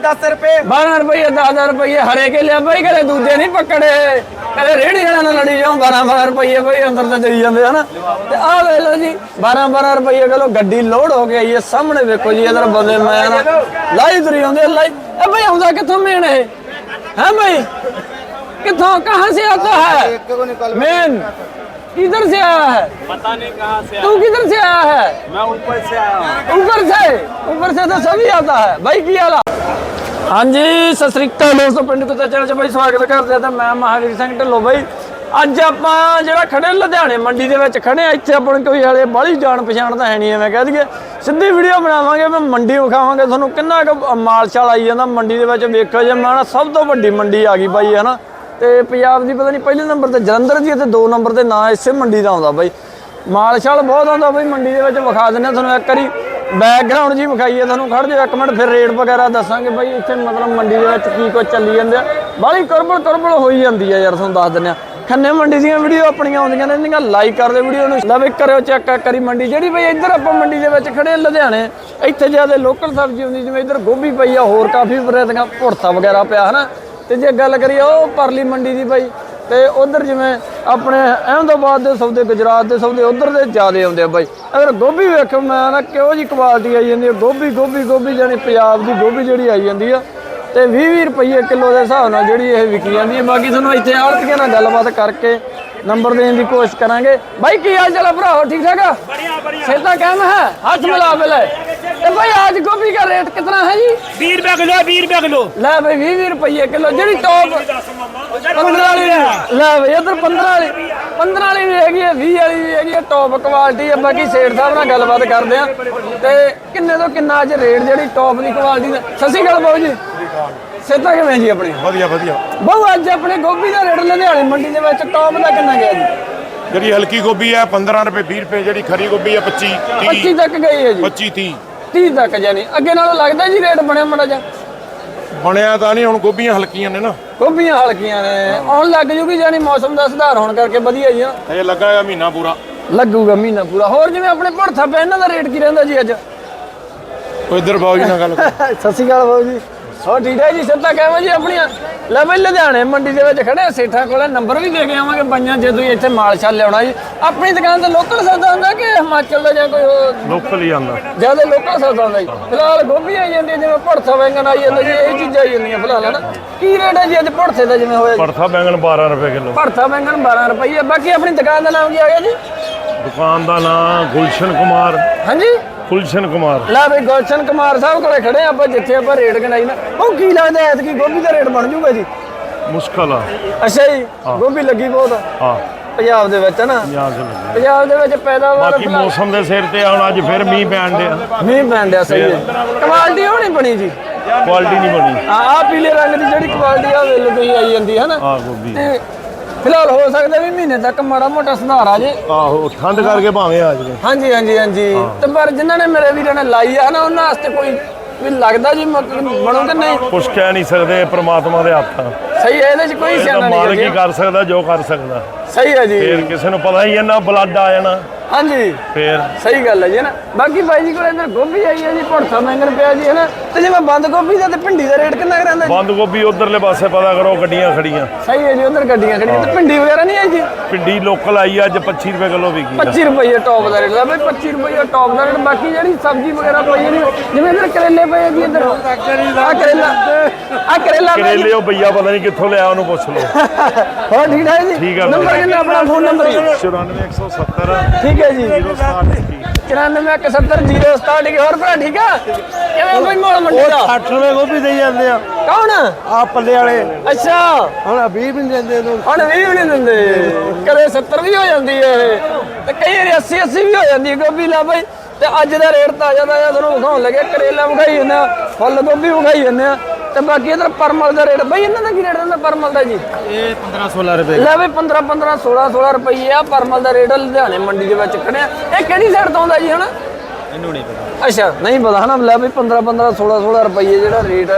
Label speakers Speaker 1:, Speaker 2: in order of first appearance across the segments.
Speaker 1: 10 ਰੁਪਏ।
Speaker 2: 12 ਰੁਪਏ 10000 ਰੁਪਏ ਹਰੇ ਕੇ ਲਿਆ ਬਾਈ ਕਦੇ ਦੂਜੇ ਨਹੀਂ ਪਕੜੇ ਕਦੇ ਰੇੜੀ ਵਾਲਿਆਂ ਨਾਲ ਲੜੀ ਜਾਓ 12 12 ਰੁਪਏ ਬਈ ਅੰਦਰ ਤਾਂ ਦੇਈ ਜਾਂਦੇ ਹਨਾ ਤੇ ਆਹ ਵੇਖ ਲਓ ਜੀ 12 12 ਰੁਪਏ ਕਿਲੋ ਗੱਡੀ ਲੋਡ ਹੋ ਕੇ ਆਈ ਹੈ ਸਾਹਮਣੇ ਵੇਖੋ ਜੀ ਇਧਰ ਬੰਦੇ ਮੈਂ ਨਾ ਲਾਈ ਤੁਰੀ ਆਉਂਦੇ ਲਾਈ। ਇਹ ਬਈ ਆਉਂਦਾ ਕਿੱਥੋਂ ਮੇਨ ਇਹ? ਹੈ ਬਈ? ਕਿੱਥੋਂ? ਕਹਾਂ ਸੇ ਆਤਾ ਹੈ मेन किधर से आया है
Speaker 3: पता नहीं कहाँ से
Speaker 2: तू किधर से आया है
Speaker 3: मैं ऊपर से आया हूँ
Speaker 2: ऊपर से ऊपर से तो सभी आता है भाई ਕੀ ਹਾਲ ਆ ਹਾਂਜੀ ਸਤਿ ਸ੍ਰੀ ਅਕਾਲ ਦੋਸਤੋ ਪਿੰਡ ਤੋਂ ਚੈਨਲ 'ਚ ਬਾਈ ਸਵਾਗਤ ਕਰਦੇ ਆ ਤਾਂ ਮੈਂ ਮਹਾਵੀਰ ਸਿੰਘ ਢਿੱਲੋਂ ਬਾਈ ਅੱਜ ਆਪਾਂ ਜਿਹੜਾ ਖੜੇ ਲੁਧਿਆਣੇ ਮੰਡੀ ਦੇ ਵਿੱਚ ਖੜੇ ਆ ਇੱਥੇ ਆਪਾਂ ਨੂੰ ਕੋਈ ਹਾਲੇ ਬਾਹਲੀ ਜਾਣ ਪਛਾਣ ਤਾਂ ਹੈ ਨਹੀਂ ਐਵੇਂ ਕਹਿ ਦਈਏ ਸਿੱਧੀ ਵੀਡੀਓ ਬਣਾਵਾਂਗੇ ਮੈਂ ਮੰਡੀ ਵਿਖਾਵਾਂਗੇ ਤੁਹਾਨੂੰ ਕਿੰਨਾ ਕੁ ਮਾਲ ਛਾਲ ਆਈ ਜਾਂਦਾ ਮੰਡੀ ਦੇ ਵਿੱਚ ਵੇਖੋ ਜੇ ਮੈਂ ਨਾ ਸਭ ਤੋਂ ਵੱਡੀ ਮੰਡੀ ਆ ਗਈ ਬਾਈ ਹਨਾ ਤੇ ਪੰਜਾਬ ਦੀ ਪਤਾ ਨਹੀਂ ਪਹਿਲੇ ਨੰਬਰ ਤੇ ਜਲੰਧਰ ਦੀ ਹੈ ਤੇ ਦੋ ਨੰਬਰ ਤੇ ਨਾਂ ਇਸੇ ਮੰਡੀ ਦਾ ਆਉਂਦਾ ਬਾਈ। ਮਾਲ ਛਾਲ ਬਹੁਤ ਆਉਂਦਾ ਬਾਈ, ਮੰਡੀ ਦੇ ਵਿੱਚ ਵਿਖਾ ਦਿੰਦੇ ਆ ਤੁਹਾਨੂੰ ਇੱਕ ਵਾਰੀ। ਬੈਕਗ੍ਰਾਉਂਡ ਜੀ ਵਿਖਾਈਏ ਤੁਹਾਨੂੰ ਖੜ ਜਾਓ ਇੱਕ ਮਿੰਟ, ਫਿਰ ਰੇਟ ਵਗੈਰਾ ਦੱਸਾਂਗੇ ਬਾਈ, ਇੱਥੇ ਮਤਲਬ ਮੰਡੀ ਦੇ ਵਿੱਚ ਕੀ ਕੁਝ ਚੱਲੀ ਜਾਂਦੇ। ਆ ਬਾਹਲੀ ਕਰਬਲ ਕਰਬਲ ਹੋਈ ਜਾਂਦੀ ਆ ਯਾਰ, ਤੁਹਾਨੂੰ ਦੱਸ ਦਿੰਦੇ ਆ ਖੰਨੇ ਮੰਡੀ ਦੀਆਂ ਵੀਡੀਓ ਆਪਣੀਆਂ ਆਉਂਦੀਆਂ ਨੇ ਇਹਨਾਂ ਲਾਈਕ ਦਿਓ ਵੀਡੀਓ ਨੂੰ। ਲੈ ਵੀ ਕਰਿਓ ਚੈੱਕ ਕਰੀ ਮੰਡੀ, ਜਿਹੜੀ ਬਈ ਇੱਧਰ ਆਪਾਂ ਮੰਡੀ ਦੇ ਵਿੱਚ ਖੜੇ ਲੁਧਿਆਣੇ। ਇੱਥੇ ਜ਼ਿਆਦਾ ਲੋਕਲ ਸਬਜ਼ੀ ਹੁੰਦੀ, ਜਿਵੇਂ ਇੱਧਰ ਗੋਭੀ ਪਈ ਆ, ਹੋਰ ਕਾਫੀ ਵੈਰਾਈਟੀਆਂ ਭੁਰਤਾ ਵਗੈਰਾ ਪਿਆ, ਹਨਾ? ਤੇ ਜੇ ਗੱਲ ਕਰੀਏ ਉਹ ਪਰਲੀ ਮੰਡੀ ਦੀ ਬਾਈ ਤੇ ਉਧਰ ਜਿਵੇਂ ਆਪਣੇ ਅਹਿਮਦਾਬਾਦ ਦੇ ਸੌਦੇ ਗੁਜਰਾਤ ਦੇ ਸੌਦੇ ਉਧਰ ਦੇ ਜ਼ਿਆਦੇ ਆਉਂਦੇ ਆ ਬਾਈ। ਅਗਰ ਗੋਭੀ ਵੇਖੋ ਮੈਂ ਨਾ ਕਿਹੋ ਜੀ ਕੁਆਲਿਟੀ ਆਈ ਜਾਂਦੀ ਹੈ ਗੋਭੀ ਗੋਭੀ ਗੋਭੀ ਜਾਨੀ ਪੰਜਾਬ ਦੀ ਗੋਭੀ ਜਿਹੜੀ ਆਈ ਜਾਂਦੀ ਆ ਤੇ 20-20 ਰੁਪਏ ਕਿਲੋ ਦੇ ਹਿਸਾਬ ਨਾਲ ਜਿਹੜੀ ਇਹ ਵਿਕੀ ਜਾਂਦੀ ਹੈ ਬਾਕੀ ਤੁਹਾਨੂੰ ਇੱਥੇ ਆੜਤੀਆਂ ਨਾਲ ਗੱਲਬਾਤ ਕਰਕੇ ਨੰਬਰ ਦੇਣ ਦੀ ਕੋਸ਼ਿਸ਼ ਕਰਾਂਗੇ। ਬਾਈ ਕੀ ਹਾਲ ਚਾਲ ਭਰਾਓ ਠੀਕ ਠਾਕ ਆ?
Speaker 3: ਬੜੀਆ
Speaker 2: ਬੜੀਆ। ਸਿੱਧਾ ਹੈ? ਹੱਥ ਮਿਲਾ ਮਿਲੇ ਤੇ ਬਾਈ ਅੱਜ ਗੋਭੀ ਕਿਤਨਾ ਹੈ ਜੀ?
Speaker 3: 20 ਰੁਪਏ ਕਿਲੋ 20 ਰੁਪਏ ਕਿਲੋ।
Speaker 2: ਲੈ ਬਈ 20 ਰੁਪਏ ਕਿਲੋ ਜਿਹੜੀ ਟੌਪ 15 ਵਾਲੀ ਲੈ ਬਈ ਇਧਰ 15 ਵਾਲੀ 15 ਵਾਲੀ ਵੀ ਹੈਗੀ ਹੈ 20 ਵਾਲੀ ਵੀ ਹੈਗੀ ਹੈ ਟੌਪ ਕੁਆਲਿਟੀ ਆ ਬਾਕੀ ਸੇਠ ਸਾਹਿਬ ਨਾਲ ਗੱਲਬਾਤ ਕਰਦੇ ਆ ਤੇ ਕਿੰਨੇ ਤੋਂ ਕਿੰਨਾ ਅੱਜ ਰੇਟ ਜਿਹੜੀ ਟੌਪ ਦੀ ਕੁਆਲਿਟੀ ਦਾ? ਸਸੀ ਗੱਲ ਬਾਬੂ ਜੀ। ਸਿੱਧਾ ਕਿਵੇਂ ਜੀ ਆਪਣੇ
Speaker 4: ਵਧੀਆ ਵਧੀਆ।
Speaker 2: ਬਹੁ ਅੱਜ ਆਪਣੇ ਗੋਭੀ ਦਾ ਰੇਟ ਲੁਧਿਆਣੇ ਮੰਡੀ ਦੇ ਵਿੱਚ ਟੋਪ ਦਾ ਕਿੰਨਾ ਗਿਆ ਜੀ?
Speaker 4: ਜਿਹੜੀ ਹਲਕੀ ਗੋਭੀ ਹੈ 15 ਰੁਪਏ 20 ਰੁਪਏ ਜਿਹੜੀ ਖਰੀ ਗੋਭੀ ਹੈ 25 30
Speaker 2: ਤੱਕ ਗਈ ਹੈ ਜੀ।
Speaker 4: 25 30
Speaker 2: 30 ਤੱਕ ਜਾਨੀ ਅੱਗੇ ਨਾਲੋਂ ਲੱਗਦਾ ਜੀ ਰੇਟ ਬਣਿਆ ਮੜਾ ਜਾ
Speaker 4: ਬਣਿਆ ਤਾਂ ਨਹੀਂ ਹੁਣ ਗੋਭੀਆਂ ਹਲਕੀਆਂ ਨੇ ਨਾ।
Speaker 2: ਗੋਭੀਆਂ ਹਲਕੀਆਂ ਨੇ। ਆਉਣ ਲੱਗ ਜੂਗੀ ਜਾਨੀ ਮੌਸਮ ਦਾ ਸੁਧਾਰ ਹੋਣ ਕਰਕੇ ਵਧੀਆ ਜੀ। ਨਾ
Speaker 4: ਹਜੇ ਲੱਗਾ ਮਹੀਨਾ ਪੂਰਾ।
Speaker 2: ਲੱਗੂਗਾ ਮਹੀਨਾ ਪੂਰਾ। ਹੋਰ ਜਿਵੇਂ ਆਪਣੇ ਭੜਥਾ ਪੈ ਇਹਨਾਂ ਦਾ ਰੇਟ ਕੀ ਰਹਿੰਦਾ ਜੀ ਅੱਜ?
Speaker 4: ਕੋਈ ਇਧਰ ਬਾਊ ਜੀ ਨਾਲ ਗੱਲ ਕਰੋ।
Speaker 2: ਸਤਿ ਸ਼੍ਰੀ ਅਕਾਲ ਬਾਬੂ ਜੀ। ਹੋਰ ਠੀਕ ਹੈ ਜੀ ਸੱਤਾ ਕਹਿਵਾ ਜੀ ਆਪਣੀਆਂ? ਲੈ ਬਈ ਲੁਧਿਆਣੇ ਮੰਡੀ ਦੇ ਵਿੱਚ ਖੜੇ ਸੇਠਾਂ ਕੋਲੇ ਨੰਬਰ ਵੀ ਦੇ ਕੇ ਆਵਾਂਗੇ ਬਾਈਆਂ ਜੇ ਤੁਸੀਂ ਇੱਥੇ ਮਾਲ ਛਾਲ ਲਿਆਉਣਾ ਜੀ। ਆਪਣੀ ਦੁਕਾਨ ਤੇ ਲੋਕਲ ਸੌਦਾ ਹੁੰਦਾ ਕਿ ਹਿਮਾਚਲ ਦਾ ਜਾਂ ਕੋਈ
Speaker 4: ਲੋਕਲ ਹੀ ਆਂਦਾ
Speaker 2: ਜ਼ਿਆਦਾ ਲੋਕਲ ਸੌਦਾ ਹੁੰਦਾ ਜੀ। ਫਿਲਹਾਲ ਗੋਭੀ ਆਈ ਜਾਂਦੀ ਜਿਵੇਂ ਭੜਥਾ ਬੈਂਗਣ ਆਈ ਜਾਂਦਾ ਜੀ ਇਹ ਚੀਜ਼ਾਂ ਆਈ ਜਾਂਦੀਆਂ ਫਿਲਹਾਲ ਹਨਾ? ਕੀ ਰੇਟ ਹੈ ਜੀ ਅੱਜ ਭੜਥੇ ਦਾ ਜਿਵੇਂ ਹੋਇਆ
Speaker 4: ਪਰਥਾ ਬੈਂਗਣ 12 ਰੁਪਏ ਕਿਲੋ।
Speaker 2: ਭੜਥਾ ਬੈਂਗਣ 12 ਰੁਪਏ। ਬਾਕੀ ਆਪਣੀ ਦੁਕਾਨ ਦਾ ਨਾਮ ਕੀ ਆ ਗਿਆ ਜੀ?
Speaker 4: ਦੁਕਾਨ ਦਾ ਨਾਮ ਗੁਲਸ਼ਨ ਕੁਮਾਰ।
Speaker 2: ਹਾਂਜੀ?
Speaker 4: ਗੁਲਸ਼ਨ ਕੁਮਾਰ।
Speaker 2: ਲੈ ਬਈ ਗੁਲਸ਼ਨ ਕੁਮਾਰ ਸਾਹਿਬ ਕੋਲੇ ਖੜੇ ਆ ਆਪਾਂ ਜਿੱਥੇ ਆਪਾਂ ਰੇਟ ਗਣਾਈ ਨਾ। ਉਹ ਕੀ ਲੱਗਦਾ ਐਤਕੀ ਗੋਭੀ ਦਾ ਰੇਟ ਬਣ ਜੂਗਾ ਜੀ?
Speaker 4: ਮੁਸ਼ਕਲ ਆ।
Speaker 2: ਅੱਛਾ ਜੀ ਗੋਭੀ ਲੱਗੀ ਬਹੁਤ ਆ।
Speaker 4: ਹਾਂ।
Speaker 2: ਪੰਜਾਬ ਦੇ ਵਿੱਚ ਨਾ? ਪੰਜਾਬ ਦੇ ਵਿੱਚ। ਪੈਦਾਵਾਰ
Speaker 4: ਬਾਕੀ ਮੌਸਮ ਦੇ ਸਿਰ ਤੇ ਹੁਣ ਅੱਜ ਫਿਰ ਮੀਂਹ ਪੈਣ ਡਿਆ।
Speaker 2: ਮੀਂਹ ਪੈਣ ਡਿਆ ਸਹੀ ਹੈ। ਕੁਆਲਿਟੀ ਹੋਣੀ ਬਣੀ ਜੀ।
Speaker 4: ਕੁਆਲਿਟੀ ਨਹੀਂ ਬਣੀ।
Speaker 2: ਆ ਆ ਪੀਲੇ ਰੰਗ ਦੀ ਜਿਹੜੀ ਕੁਆਲਿਟੀ ਆ ਵੇਲੇ ਤੋਂ ਹੀ ਆਈ ਜਾਂਦੀ ਹੈ ਨਾ।
Speaker 4: ਆ ਗੋਭੀ।
Speaker 2: ਫਿਲਹਾਲ ਹੋ ਸਕਦਾ ਵੀ ਮਹੀਨੇ ਤੱਕ ਮਾੜਾ ਮੋਟਾ ਸੁਧਾਰ ਆ ਜੇ।
Speaker 4: ਆਹੋ ਠੰਡ ਕਰਕੇ ਭਾਵੇਂ ਆ ਜਾਵੇ।
Speaker 2: ਹਾਂਜੀ ਹਾਂਜੀ ਹਾਂਜੀ। ਤੇ ਪਰ ਜਿਨ੍ਹਾਂ ਨੇ ਮੇਰੇ ਵੀਰਾਂ ਨੇ ਲਾਈ ਆ ਨਾ ਉਹਨਾਂ ਵਾਸਤੇ ਕੋਈ ਵੀ ਲੱਗਦਾ ਜੀ ਬਣੂ ਕਿ ਨਹੀਂ?
Speaker 4: ਕੁਛ ਕਹਿ ਨਹੀਂ ਸਕਦੇ ਪ੍ਰਮਾਤਮਾ ਦੇ ਹੱਥ ਆ।
Speaker 2: ਸਹੀ ਹੈ ਇਹਦੇ 'ਚ ਕੋਈ ਸਿਆਣਾ ਨਹੀਂ
Speaker 4: ਮਾਲਕ
Speaker 2: ਹੈ।
Speaker 4: ਕਰ ਸਕਦਾ ਜੋ ਕਰ ਸਕਦਾ।
Speaker 2: ਸਹੀ ਹੈ ਜੀ।
Speaker 4: ਫੇਰ ਕਿਸੇ ਨੂੰ ਪਤਾ ਹੀ ਹੈ ਨਾ ਬਲੱਡ ਆ ਜਾਣਾ।
Speaker 2: ਹਾਂਜੀ।
Speaker 4: ਫੇਰ?
Speaker 2: ਸਹੀ ਗੱਲ ਹੈ ਜੀ ਨਾ? ਬਾਕੀ ਬਾਈ ਜੀ ਕੋਲ ਇੱਧਰ ਗੋਭੀ ਆਈ ਹੈ ਜੀ ਭੜਥਾ ਮਹਿੰਗਣ ਪਿਆ ਜੀ ਹੈ ਨਾ? ਤੇ ਜਿਵੇਂ ਬੰਦ ਗੋਭੀ ਦਾ ਤੇ ਭਿੰਡੀ ਦਾ ਰੇਟ ਕਿੰਨਾ ਕੁ ਰਹਿੰਦਾ ਜੀ?
Speaker 4: ਬੰਦ ਗੋਭੀ ਉਧਰਲੇ ਪਾਸੇ ਪਤਾ ਕਰੋ ਗੱਡੀਆਂ ਖੜੀਆਂ।
Speaker 2: ਸਹੀ ਹੈ ਜੀ ਉਧਰ ਗੱਡੀਆਂ ਖੜੀਆਂ। ਤੇ ਭਿੰਡੀ ਵਗੈਰਾ ਨਹੀਂ ਆਈ ਜੀ?
Speaker 4: ਪਿੰਡੀ ਲੋਕਲ ਆਈ ਅੱਜ 25 ਰੁਪਏ ਕਿਲੋ ਵਿਕੀ ਆ।
Speaker 2: 25 ਰੁਪਏ ਟੌਪ ਦਾ ਰੇਟ। ਦਾ ਬਈ 25 ਰੁਪਏ ਟੌਪ ਦਾ ਰੇਟ। ਬਾਕੀ ਜਿਹੜੀ ਸਬਜ਼ੀ ਵਗੈਰਾ ਪਈ ਹੈ ਜੀ ਜਿਵੇਂ ਇੱਧਰ ਕਰੇਲੇ ਪਏ ਜੀ ਇੱਧਰ। ਆ ਕਰੇਲਾ। ਆ ਕਰੇਲਾ ਜੀ।
Speaker 4: ਕਰੇਲੇ ਉਹ ਬਈਆ ਪਤਾ ਨਹੀਂ ਕਿੱਥੋਂ ਲਿਆ ਉਹਨੂੰ ਪੁੱਛ ਲਓ।
Speaker 2: ਹੋਰ ਠੀਕ ਠਾਕ ਜੀ? ਨੰਬਰ। ਕਿੰਨਾ ਆਪਣਾ ਫੋਨ ਨੰਬਰ ਜੀ
Speaker 4: 94170
Speaker 2: ਠੀਕ ਹੈ ਜੀ। 94170 ਹੋਰ ਭਰਾ ਠੀਕ ਆ? ਕਿਵੇਂ ਕੋਈ ਮੋੜ ਮੰਡੀ ਦਾ?
Speaker 1: 60 ਰੁਪਏ ਗੋਭੀ ਦੇਈ ਜਾਂਦੇ ਆ।
Speaker 2: ਕੌਣ?
Speaker 1: ਆ ਪੱਲੇ ਵਾਲੇ।
Speaker 2: ਅੱਛਾ।
Speaker 1: ਹੁਣ 20 ਵੀ ਨਹੀਂ ਦਿੰਦੇ
Speaker 2: ਹੁਣ 20 ਵੀ ਨਹੀਂ ਦਿੰਦੇ। ਕਦੇ 70 ਵੀ ਹੋ ਜਾਂਦੀ ਹੈ ਇਹ। ਤੇ ਕਈ ਵਾਰੀ 80 80 ਵੀ ਹੋ ਜਾਂਦੀ ਹੈ ਗੋਭੀ ਲਾ ਬਈ। ਤੇ ਅੱਜ ਦਾ ਰੇਟ ਤਾਜ਼ਾ ਤਾਜ਼ਾ ਤੁਹਾਨੂੰ ਵਿਖਾਉਣ ਲੱਗੇ। ਕਰੇਲਾ ਵਿਖਾਈ ਜਾਂਦੇ ਆ ਫੁੱਲ ਗੋਭੀ ਵਿਖਾਈ ਜਾਂਦੇ ਆ। ਤੇ ਬਾਕੀ ਇਧਰ ਪਰਮਲ ਦਾ ਰੇਟ ਬਈ ਇਹਨਾਂ ਦਾ ਕੀ ਰੇਟ ਹੁੰਦਾ ਪਰਮਲ ਦਾ ਜੀ?
Speaker 1: ਇਹ 15 16 ਰੁਪਏ
Speaker 2: ਲੈ ਬਈ 15 15 16 16 ਰੁਪਏ ਆ ਪਰਮਲ ਦਾ ਰੇਟ ਲੁਧਿਆਣੇ ਮੰਡੀ ਦੇ ਵਿੱਚ ਖੜਿਆ। ਇਹ ਕਿਹੜੀ ਸਾਈਡ ਤੋਂ ਆਉਂਦਾ ਜੀ ਹਨਾ
Speaker 1: ਇਹਨੂੰ ਨਹੀਂ ਪਤਾ।
Speaker 2: ਅੱਛਾ ਨਹੀਂ ਪਤਾ ਹਨਾ ਲੈ ਬਈ 15 15 16 16 ਰੁਪਏ ਜਿਹੜਾ ਰੇਟ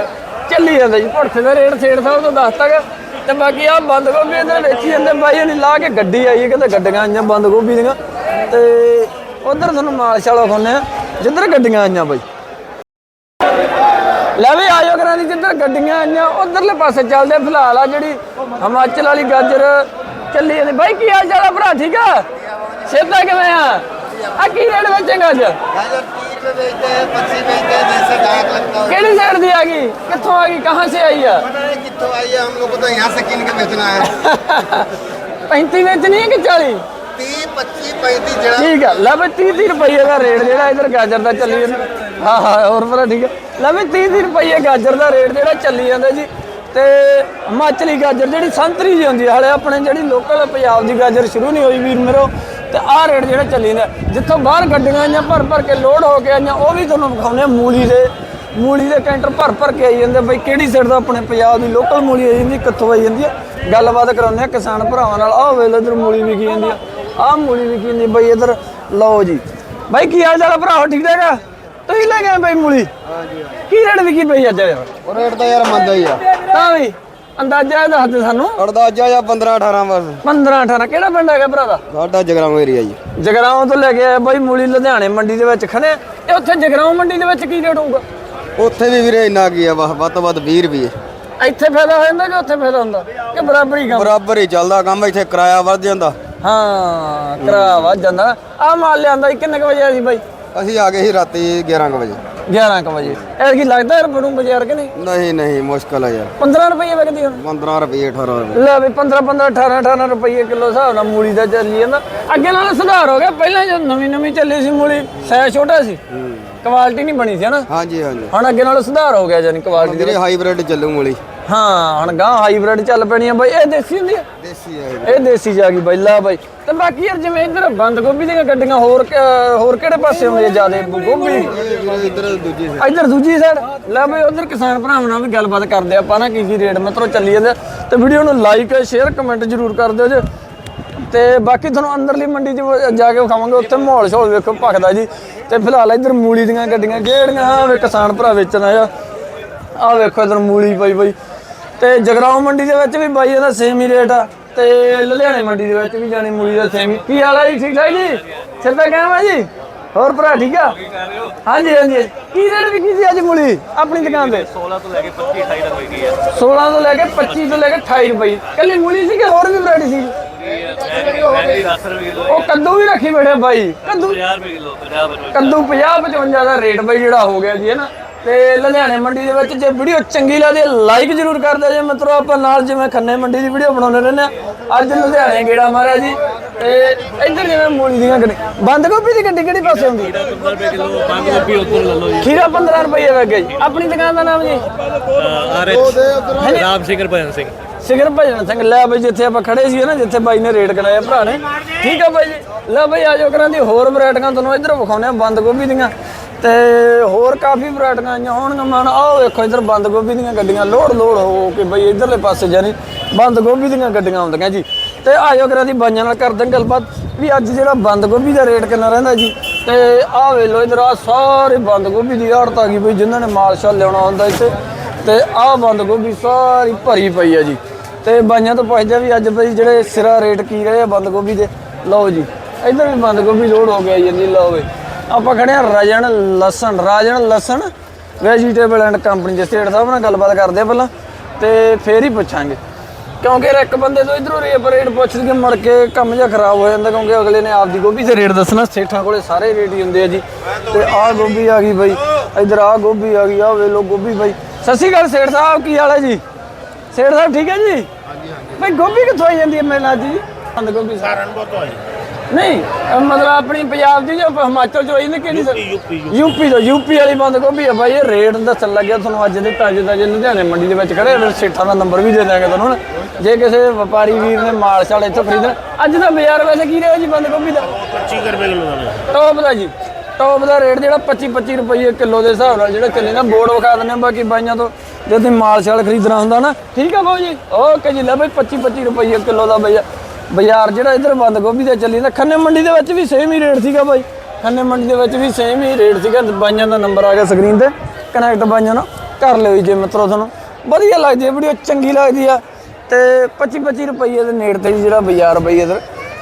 Speaker 2: ਚੱਲੀ ਜਾਂਦਾ ਜੀ। ਭੜਥੇ ਦਾ ਰੇਟ ਸੇਠ ਸਾਹਿਬ ਤੋਂ ਦੱਸਤਾ ਗਾ ਤੇ ਬਾਕੀ ਆ ਬੰਦ ਗੋਭੀ ਇਹਨਾਂ ਵੇਚੀ ਜਾਂਦੇ ਬਾਈ ਨਹੀਂ ਲਾ ਕੇ ਗੱਡੀ ਆਈ ਹੈ ਕਹਿੰਦੇ ਗੱਡੀਆਂ ਆਈਆਂ ਬੰਦ ਗੋਭੀ ਦੀਆਂ। ਤੇ ਉਧਰ ਤੁਹਾਨੂੰ ਮਾਲ ਸ਼ਾਲਾ ਖਾਣੇ ਆ ਜਿੱਧਰ ਗੱਡੀਆਂ ਆਈਆਂ ਬਾਈ। ਲੈ ਵੀ ਆਇਓ ਕਰਾਂ ਨਾ ਗੱਡੀਆਂ ਆਈਆਂ ਉਧਰਲੇ ਪਾਸੇ ਚੱਲਦੇ ਫਿਲਹਾਲ ਆ ਜਿਹੜੀ ਹਿਮਾਚਲ ਵਾਲੀ ਗਾਜਰ ਚੱਲੀ ਜਾਂਦੀ। ਬਾਈ ਕੀ ਹਾਲ ਚਾਲ ਆ ਭਰਾ? ਠੀਕ ਆ? ਸਿੱਧਾ ਕਿਵੇਂ ਆ? ਆ ਕੀ ਰੇਟ ਵੇਚੇਗਾ ਅੱਜ? ਕਿਹੜੀ ਸਾਈਡ ਦੀ ਆ ਗਈ? ਕਿੱਥੋਂ ਆ ਗਈ? ਕਹਾਂ ਸੇ ਆਈ ਆ?
Speaker 5: ਪਤਾ ਨਹੀਂ ਕਿੱਥੋਂ ਆਈ ਆ ਹਮ ਲੋਗ ਤਾਂ ਯਹਾਂ ਸੇ ਕੇ ਵੇਚਣਾ ਹੈ
Speaker 2: 35 ਵੇਚਣੀ ਹੈ ਕਿ 40
Speaker 5: 30 25 ਜਿਹੜਾ
Speaker 2: ਠੀਕ ਆ। ਲੈ ਬਈ 30 30 ਰੁਪਏ ਦਾ ਰੇਟ ਜਿਹੜਾ ਇਧਰ ਗਾਜਰ ਦਾ ਚੱਲੀ ਜਾਂਦਾ। ਹਾਂ ਹਾਂ, ਹੋਰ ਭਰਾ ਠੀਕ ਹੈ। ਲੈ ਬਈ 30 30 ਰੁਪਏ ਗਾਜਰ ਦਾ ਰੇਟ ਜਿਹੜਾ ਚੱਲੀ ਜਾਂਦਾ ਜੀ। ਤੇ ਹਿਮਾਚਲੀ ਗਾਜਰ ਜਿਹੜੀ ਸੰਤਰੀ ਜੀ ਹੁੰਦੀ ਹੈ ਹਲੇ ਆਪਣੇ ਜਿਹੜੀ ਲੋਕਲ ਪੰਜਾਬ ਦੀ ਗਾਜਰ ਸ਼ੁਰੂ ਨਹੀਂ ਹੋਈ ਵੀਰ ਮੇਰੋ। ਤੇ ਆਹ ਰੇਟ ਜਿਹੜਾ ਚੱਲੀ ਜਾਂਦਾ। ਜਿੱਥੋਂ ਬਾਹਰ ਗੱਡੀਆਂ ਆਈਆਂ, ਭਰ ਭਰ ਕੇ ਲੋਡ ਹੋ ਕੇ ਆਈਆਂ, ਉਹ ਵੀ ਤੁਹਾਨੂੰ ਵਿਖਾਉਂਦੇ ਆ ਮੂਲੀ ਦੇ ਮੂਲੀ ਦੇ ਕੈਂਟਰ ਭਰ ਭਰ ਕੇ ਆਈ ਜਾਂਦੇ ਬਈ ਕਿਹੜੀ ਸਾਈਡ ਤੋਂ ਆਪਣੇ ਪੰਜਾਬ ਦੀ ਲੋਕਲ ਮੂਲੀ ਆਈ ਜਾਂਦੀ, ਕਿੱਥੋਂ ਆਈ ਜਾਂਦੀ ਹੈ ਗੱਲਬਾਤ ਕਰਾਉਂਦੇ ਆ ਕਿਸਾਨ ਭਰਾਵਾਂ ਨਾਲ। ਆਹ ਵੇਲੇ ਇਧਰ ਮੂਲੀ ਵਿਕੀ ਜਾਂਦੀ ਆ, ਆਹ ਮੂਲੀ ਵਿਕੀ ਜਾਂਦੀ ਬਈ ਇਧਰ ਲਓ ਜੀ। ਬਾਈ ਕੀ ਹਾਲ ਚਾਲ ਆ ਭਰਾਓ ਠੀਕ ਠਾਕ ਆ? ਤੁਸੀਂ ਲੈ ਗਏ ਬਈ ਮੂਲੀ? ਹਾਂਜੀ ਕੀ ਰੇਟ ਵਿਕੀ ਪਈ ਅੱਜ? ਯਾਰ
Speaker 5: ਉਹ ਰੇਟ ਤਾਂ ਯਾਰ ਮੰਦਾ ਹੀ ਆ।
Speaker 2: ਤਾਂ ਵੀ ਅੰਦਾਜ਼ਾ ਦੱਸ ਦੇ ਸਾਨੂੰ।
Speaker 5: ਅੰਦਾਜ਼ਾ ਜਾਂ 15 18 ਬਸ।
Speaker 2: 15 18 ਕਿਹੜਾ ਪਿੰਡ ਹੈਗਾ ਭਰਾ ਦਾ
Speaker 5: ਸਾਡਾ ਜਗਰਾਉਂ ਏਰੀਆ ਜੀ।
Speaker 2: ਜਗਰਾਉਂ ਤੋਂ ਲੈ ਕੇ ਆਇਆ ਬਾਈ ਮੂਲੀ ਲੁਧਿਆਣੇ ਮੰਡੀ ਦੇ ਵਿੱਚ ਖਨੇ ਇਹ ਉੱਥੇ ਜਗਰਾਉਂ ਮੰਡੀ ਦੇ ਵਿੱਚ ਕੀ ਰੇਟ ਹੋਊਗਾ?
Speaker 5: ਉੱਥੇ ਵੀ ਵੀਰੇ ਇੰਨਾ ਕੀ ਆ ਬਸ ਵੱਧ ਤੋਂ ਵੱਧ 20 ਰੁਪਏ।
Speaker 2: ਇੱਥੇ ਫਾਇਦਾ ਹੋ ਜਾਂਦਾ ਕਿ ਉੱਥੇ ਫਾਇਦਾ ਹੁੰਦਾ? ਕਿ ਬਰਾਬਰ ਹੀ ਕੰਮ?
Speaker 5: ਬਰਾਬਰ ਹੀ ਚੱਲਦਾ ਕੰਮ ਇੱਥੇ ਕਿਰਾਇਆ ਵੱਧ ਜਾਂਦਾ।
Speaker 2: ਹਾਂ ਕਿਰਾਇਆ ਵੱਧ ਜਾਂਦਾ। ਆ ਮਾਲ ਲਿਆਂਦਾ ਕਿੰਨੇ ਵਜੇ ਆ ਬਾਈ?
Speaker 5: ਅਸੀਂ ਆ ਗਏ ਸੀ ਰਾਤੀ 11 ਕੁ ਵਜੇ।
Speaker 2: 11 ਕੁ ਵਜੇ। ਇਹ ਕੀ ਲੱਗਦਾ ਯਾਰ ਬੜੂ ਬਾਜ਼ਾਰ ਕਿ ਨਹੀਂ?
Speaker 5: ਨਹੀਂ ਨਹੀਂ ਮੁਸ਼ਕਲ ਆ ਯਾਰ।
Speaker 2: 15 ਰੁਪਏ ਵਿਕਦੀ ਹੁਣ।
Speaker 5: 15 ਰੁਪਏ 18 ਰੁਪਏ।
Speaker 2: ਲੈ ਵੀ 15 15 18 18 ਰੁਪਏ ਕਿਲੋ ਹਿਸਾਬ ਨਾਲ ਮੂਲੀ ਦਾ ਚੱਲੀ ਜਾਂਦਾ। ਅੱਗੇ ਨਾਲੋਂ ਸੁਧਾਰ ਹੋ ਗਿਆ। ਪਹਿਲਾਂ ਜਦ ਨਵੀਂ ਨਵੀਂ ਚੱਲੀ ਸੀ ਮੂਲੀ ਸਾਇਜ਼ ਛੋਟਾ ਸੀ। ਕੁਆਲਿਟੀ ਨਹੀਂ ਬਣੀ ਸੀ ਹਨਾ।
Speaker 5: ਹਾਂਜੀ ਹਾਂਜੀ।
Speaker 2: ਹੁਣ ਅੱਗੇ ਨਾਲੋਂ ਸੁਧਾਰ ਹੋ ਗਿਆ ਜਾਨੀ ਕੁਆਲਿਟੀ ਦੇ।
Speaker 5: ਹਾਈਬ੍ਰਿਡ ਚੱਲੂ ਮੂਲੀ।
Speaker 2: ਹਾਂ ਹੁਣ ਗਾਂ ਹਾਈਬ੍ਰਿਡ ਚੱਲ ਪੈਣੀ ਆ ਬਾਈ। ਇਹ ਦੇਸੀ ਹੁੰਦੀ ਆ?
Speaker 5: ਦੇਸੀ ਹੈ
Speaker 2: ਇਹ ਦੇਸੀ ਜਾ ਗਈ ਬਾਈ। ਲਾ ਬਾਈ। ਤੇ ਬਾਕੀ ਯਾਰ ਜਿਵੇਂ ਇੱਧਰ ਬੰਦ ਗੋਭੀ ਦੀਆਂ ਗੱਡੀਆਂ ਹੋਰ ਕ- ਹੋਰ ਕਿਹੜੇ ਪਾਸੇ ਹੁੰਦੀਆਂ ਜਿਆਦੇ ਗੋਭੀ?
Speaker 5: ਇੱਧਰ ਦੂਜੀ
Speaker 2: ਇੱਧਰ ਦੂਜੀ ਸਾਈਡ ਲੈ ਬਈ ਉਧਰ ਕਿਸਾਨ ਭਰਾਵਾਂ ਨਾਲ ਵੀ ਗੱਲਬਾਤ ਕਰਦੇ ਆਪਾਂ ਨਾ ਕੀ ਕੀ ਰੇਟ ਮਿੱਤਰੋ ਚੱਲੀ ਜਾਂਦੇ ਆ। ਤੇ ਵੀਡੀਓ ਨੂੰ ਲਾਈਕ ਸ਼ੇਅਰ ਕਮੈਂਟ ਜ਼ਰੂਰ ਕਰ ਦਿਓ ਜੀ। ਤੇ ਬਾਕੀ ਤੁਹਾਨੂੰ ਅੰਦਰਲੀ ਮੰਡੀ 'ਚ ਵ- ਜਾ ਕੇ ਵਿਖਾਵਾਂਗੇ ਉੱਥੇ ਮਾਹੌਲ ਸ਼ੋਲ ਵੇਖੋ ਭਖਦਾ ਜੀ। ਤੇ ਫਿਲਹਾਲ ਇੱਧਰ ਮੂਲੀ ਦੀਆਂ ਗੱਡੀਆਂ ਕਿਹੜੀਆਂ? ਆ ਵੇ ਕਿਸਾਨ ਭਰਾ ਵੇਚਣ ਆਇਆ ਆ ਵੇਖੋ ਇੱਧਰ ਮੂਲੀ ਪਈ ਬਈ। ਤੇ ਜਗਰਾਉਂ ਮੰਡੀ ਦੇ ਵਿੱਚ ਵੀ ਬਾਈ ਇਹਦਾ ਸੇਮ ਹੀ ਰੇਟ ਆ। ਤੇ ਲੁਧਿਆਣੇ ਮੰਡੀ ਦੇ ਵਿੱਚ ਵੀ ਜਾਣੀ ਮੂਲੀ ਦਾ ਸੇਮ ਕੀ ਹਾਲ ਹੈ ਜੀ? ਠੀਕ ਠਾਕ ਜੀ? ਸਿਰ ਤੇ ਕਾਇਮ ਹੈ ਜੀ? ਹੋਰ ਭਰਾ ਠੀਕ ਆ? ਹਾਂਜੀ ਹਾਂਜੀ। ਕੀ ਰੇਟ ਵਿਕੀ ਸੀ ਅੱਜ ਮੂਲੀ? ਆਪਣੀ ਦੁਕਾਨ ਤੇ? 16 ਤੋਂ ਲੈ ਕੇ 25 28 ਤੱਕ ਵਿਕੀ ਹੈ 16 ਤੋਂ ਲੈ ਕੇ 25 ਤੋਂ ਲੈ ਕੇ 28 ਰੁਪਏ। ਕੱਲੀ ਮੂਲੀ ਸੀ ਕਿ ਹੋਰ ਵੀ ਵੈਰਾਈਟੀ ਸੀ? ਉਹ ਕੱਦੂ ਵੀ ਰੱਖੀ ਬੈਠੇ ਬਾਈ। ਕੱਦੂ 50 ਰੁਪਏ ਕਿਲੋ ਕੱਦੂ 50 55 ਦਾ ਰੇਟ ਬਾਈ ਜਿਹੜਾ ਹੋ ਗਿਆ ਜੀ ਹੈ ਨਾ? ਤੇ ਲੁਧਿਆਣੇ ਮੰਡੀ ਦੇ ਵਿੱਚ ਜੇ ਵੀਡੀਓ ਚੰਗੀ ਲੱਗਦੀ ਲਾਈਕ ਜ਼ਰੂਰ ਕਰ ਦਿਓ ਜੇ। ਮਿੱਤਰੋ ਆਪਾਂ ਨਾਲ ਜਿਵੇਂ ਖੰਨੇ ਮੰਡੀ ਦੀ ਵੀਡੀਓ ਬਣਾਉਂਦੇ ਰਹਿੰਦੇ ਆ ਅੱਜ ਲੁਧਿਆਣੇ ਗੇੜਾ ਮਾਰਿਆ ਜੀ। ਤੇ ਇੱਧਰ ਜਿਵੇਂ ਮੂਲੀ ਦੀਆਂ ਗੱਡੀ ਬੰਦ ਗੋਭੀ ਦੀ ਗੱਡੀ ਕਿਹੜੀ ਪਾਸੇ ਹੁੰਦੀ?
Speaker 3: 15 ਰੁਪਏ ਕਿਲੋ ਬੰਦ ਗੋਭੀ ਉੱਧਰ ਲੈ ਲਓ ਜੀ।
Speaker 2: ਖੀਰਾ 15 ਰੁਪਏ ਲੱਗ ਗਿਆ ਜੀ। ਆਪਣੀ ਦੁਕਾਨ ਦਾ ਨਾਮ ਜੀ?
Speaker 3: ਰਾਮ ਸਿੰਘਰ ਭਜਨ ਸਿੰਘ।
Speaker 2: ਸਿਗਰ ਭਜਨ ਸਿੰਘ। ਲੈ ਬਈ ਜਿੱਥੇ ਆਪਾਂ ਖੜੇ ਸੀ ਨਾ ਜਿੱਥੇ ਬਾਈ ਨੇ ਰੇਟ ਕਰਾਇਆ ਭਰਾ ਨੇ। ਠੀਕ ਆ ਬਾਈ ਜੀ। ਲੈ ਬਈ ਆਜੋ ਕਰਾਂ ਦੀ ਹੋਰ ਵੈਰਾਈਟੀਆਂ ਤੁਹਾਨੂੰ ਇੱਧਰ ਵਿਖਾਉਣੇ ਆ ਬੰਦ ਗੋਭੀ ਦੀਆਂ। ਤੇ ਹੋਰ ਕਾਫੀ ਵੈਰਾਈਟੀਆਂ ਆਈਆਂ ਹੋਣਗੀਆਂ। ਮਨ ਆਹ ਵੇਖੋ, ਇੱਧਰ ਬੰਦ ਗੋਭੀ ਦੀਆਂ ਗੱਡੀਆਂ, ਲੋੜ ਲੋੜ ਹੋ ਕੇ ਬਈ ਇੱਧਰਲੇ ਪਾਸੇ ਜਾਨੀ ਬੰਦ ਗੋਭੀ ਦੀਆਂ ਗੱਡੀਆਂ ਆਉਂਦੀਆਂ ਜੀ। ਤੇ ਆਇਓ ਕਰਾਂ ਦੀ ਬਾਈਆਂ ਨਾਲ ਕਰਦੇ ਗੱਲਬਾਤ, ਵੀ ਅੱਜ ਜਿਹੜਾ ਬੰਦ ਗੋਭੀ ਦਾ ਰੇਟ ਕਿੰਨਾ ਰਹਿੰਦਾ ਜੀ। ਤੇ ਆਹ ਵੇ ਲੋ ਇੱਧਰ ਆ ਸਾਰੇ ਬੰਦ ਗੋਭੀ ਦੀ ਆੜਤ ਆ ਗਈ ਬਈ, ਜਿਨ੍ਹਾਂ ਨੇ ਮਾਲ ਸ਼ਾਲ ਲਿਆਉਣਾ ਹੁੰਦਾ ਇੱਥੇ। ਤੇ ਆਹ ਬੰਦ ਗੋਭੀ ਸਾਰੀ ਭਰੀ ਪਈ ਆ ਜੀ। ਤੇ ਬਾਈਆਂ ਤੋਂ ਪੁੱਛਦੇ ਵੀ ਅੱਜ ਬਈ ਜਿਹੜੇ ਸਿਰਾ ਰੇਟ ਕੀ ਰਹੇ ਆ ਬੰਦ ਗੋਭੀ ਦੇ। ਲਓ ਜੀ, ਇੱਧਰ ਵੀ ਬੰਦ ਗੋਭੀ ਲੋਡ ਹੋ ਗਿਆ ਜੀ ਲਓ ਵੇ। ਆਪਾਂ ਖੜੇ ਆ ਰਾਜਨ ਲਸਣ ਰਾਜਨ ਲਸਣ ਵੈਜੀਟੇਬਲ ਐਂਡ ਕੰਪਨੀ ਦੇ ਸਟੇਟ ਸਾਹਿਬ ਨਾਲ ਗੱਲਬਾਤ ਕਰਦੇ ਆ ਪਹਿਲਾਂ ਤੇ ਫੇਰ ਹੀ ਪੁੱਛਾਂਗੇ। ਕਿਉਂਕਿ ਇੱਕ ਬੰਦੇ ਤੋਂ ਇਧਰੋਂ ਰੇਟ ਰੇਟ ਪੁੱਛ ਕੇ ਮੁੜ ਕੇ ਕੰਮ ਜਿਹਾ ਖਰਾਬ ਹੋ ਜਾਂਦਾ ਕਿਉਂਕਿ ਅਗਲੇ ਨੇ ਆਪਦੀ ਗੋਭੀ ਦੇ ਰੇਟ ਦੱਸਣਾ ਸੇਠਾਂ ਕੋਲੇ ਸਾਰੇ ਰੇਟ ਹੀ ਹੁੰਦੇ ਆ ਜੀ। ਤੇ ਆਹ ਗੋਭੀ ਆ ਗਈ ਬਈ ਇਧਰ ਆਹ ਗੋਭੀ ਆ ਗਈ ਆਹ ਵੇ ਲੋ ਗੋਭੀ ਬਈ। ਸਤਿ ਸ਼੍ਰੀ ਅਕਾਲ ਸੇਠ ਸਾਹਿਬ ਕੀ ਹਾਲ ਹੈ ਜੀ? ਸੇਠ ਸਾਹਿਬ ਠੀਕ ਹੈ ਜੀ? ਹਾਂਜੀ ਹਾਂਜੀ। ਬਈ ਗੋਭੀ ਕਿੱਥੋਂ ਆਈ ਜਾਂਦੀ ਹੈ ਮੇਰੇ ਨਾਲ ਜੀ? ਗੋਭੀ
Speaker 4: ਸਾਰਨਪੁਰ ਤੋਂ ਆਈ।
Speaker 2: ਨਹੀਂ ਅਹ ਮਤਲਬ ਆਪਣੀ ਪੰਜਾਬ ਦੀ ਜਾਂ ਹਿਮਾਚਲ ਚੋਂ ਆਈ ਨੇ ਕਿਹੜੀ ਯੂਪੀ ਯੂਪੀ ਤੋਂ ਯੂਪੀ ਵਾਲੀ ਬੰਦ ਗੋਭੀ ਆ ਬਾਈ ਇਹ ਰੇਟ ਦੱਸਣ ਲੱਗਿਆ ਤੁਹਾਨੂੰ ਅੱਜ ਦੇ ਤਾਜੇ ਤਾਜੇ ਲੁਧਿਆਣੇ ਮੰਡੀ ਦੇ ਵਿੱਚ ਖੜੇ ਫਿਰ ਸੇਠਾਂ ਦਾ ਨੰਬਰ ਵੀ ਦੇ ਦਾਂਗੇ ਤੁਹਾਨੂੰ ਹੁਣ। ਜੇ ਕਿਸੇ ਵਪਾਰੀ ਵੀਰ ਨੇ ਮਾਲ ਛਾਲ ਇੱਥੋਂ ਖਰੀਦਣਾ ਅੱਜ ਦਾ ਬਾਜ਼ਾਰ ਵੈਸੇ ਕੀ ਰਿਹਾ ਜੀ ਬੰਦ ਗੋਭੀ ਦਾ?
Speaker 4: 25 ਰੁਪਏ ਕਿਲੋ ਦਾ
Speaker 2: ਟੌਪ ਦਾ ਜੀ ਟੌਪ ਦਾ ਰੇਟ ਜਿਹੜਾ 25 25 ਰੁਪਏ ਕਿਲੋ ਦੇ ਹਿਸਾਬ ਨਾਲ ਜਿਹੜਾ ਚੱਲੇ ਨਾ ਬੋਰਡ ਵਿਖਾ ਦਿੰਦੇ ਆ ਬਾਕੀ ਬਾਈਆਂ ਤੋਂ ਜੇ ਤੁਸੀਂ ਮਾਲ ਛਾਲ ਖਰੀਦਣਾ ਹੁੰਦਾ ਨਾ। ਠੀਕ ਆ ਬਾਊ ਜੀ? ਓਕੇ ਜੀ ਲੈ ਬਈ 25 25 ਰੁਪਏ ਕਿਲੋ ਦਾ ਬਈਆ ਬਾਜ਼ਾਰ ਜਿਹੜਾ ਇਧਰ ਬੰਦ ਗੋਭੀ ਦਾ ਚੱਲੀ ਨਾ ਖੰਨੇ ਮੰਡੀ ਦੇ ਵਿੱਚ ਵੀ ਸੇਮ ਹੀ ਰੇਟ ਸੀਗਾ ਬਾਈ। ਖੰਨੇ ਮੰਡੀ ਦੇ ਵਿੱਚ ਵੀ ਸੇਮ ਹੀ ਰੇਟ ਸੀਗਾ, ਬਾਈਆਂ ਦਾ ਨੰਬਰ ਆ ਗਿਆ ਸਕਰੀਨ ਤੇ। ਕਨੈਕਟ ਬਾਈਆਂ ਨਾਲ ਕਰ ਲਿਓ ਜੇ ਮਿੱਤਰੋ ਤੁਹਾਨੂੰ। ਵਧੀਆ ਲੱਗਦੀ ਹੈ ਵੀਡੀਓ ਚੰਗੀ ਲੱਗਦੀ ਆ। ਤੇ 25 25 ਰੁਪਏ ਦੇ ਨੇੜ ਤੇ ਜਿਹੜਾ ਬਾਜ਼ਾਰ ਬਾਈ ਇਧਰ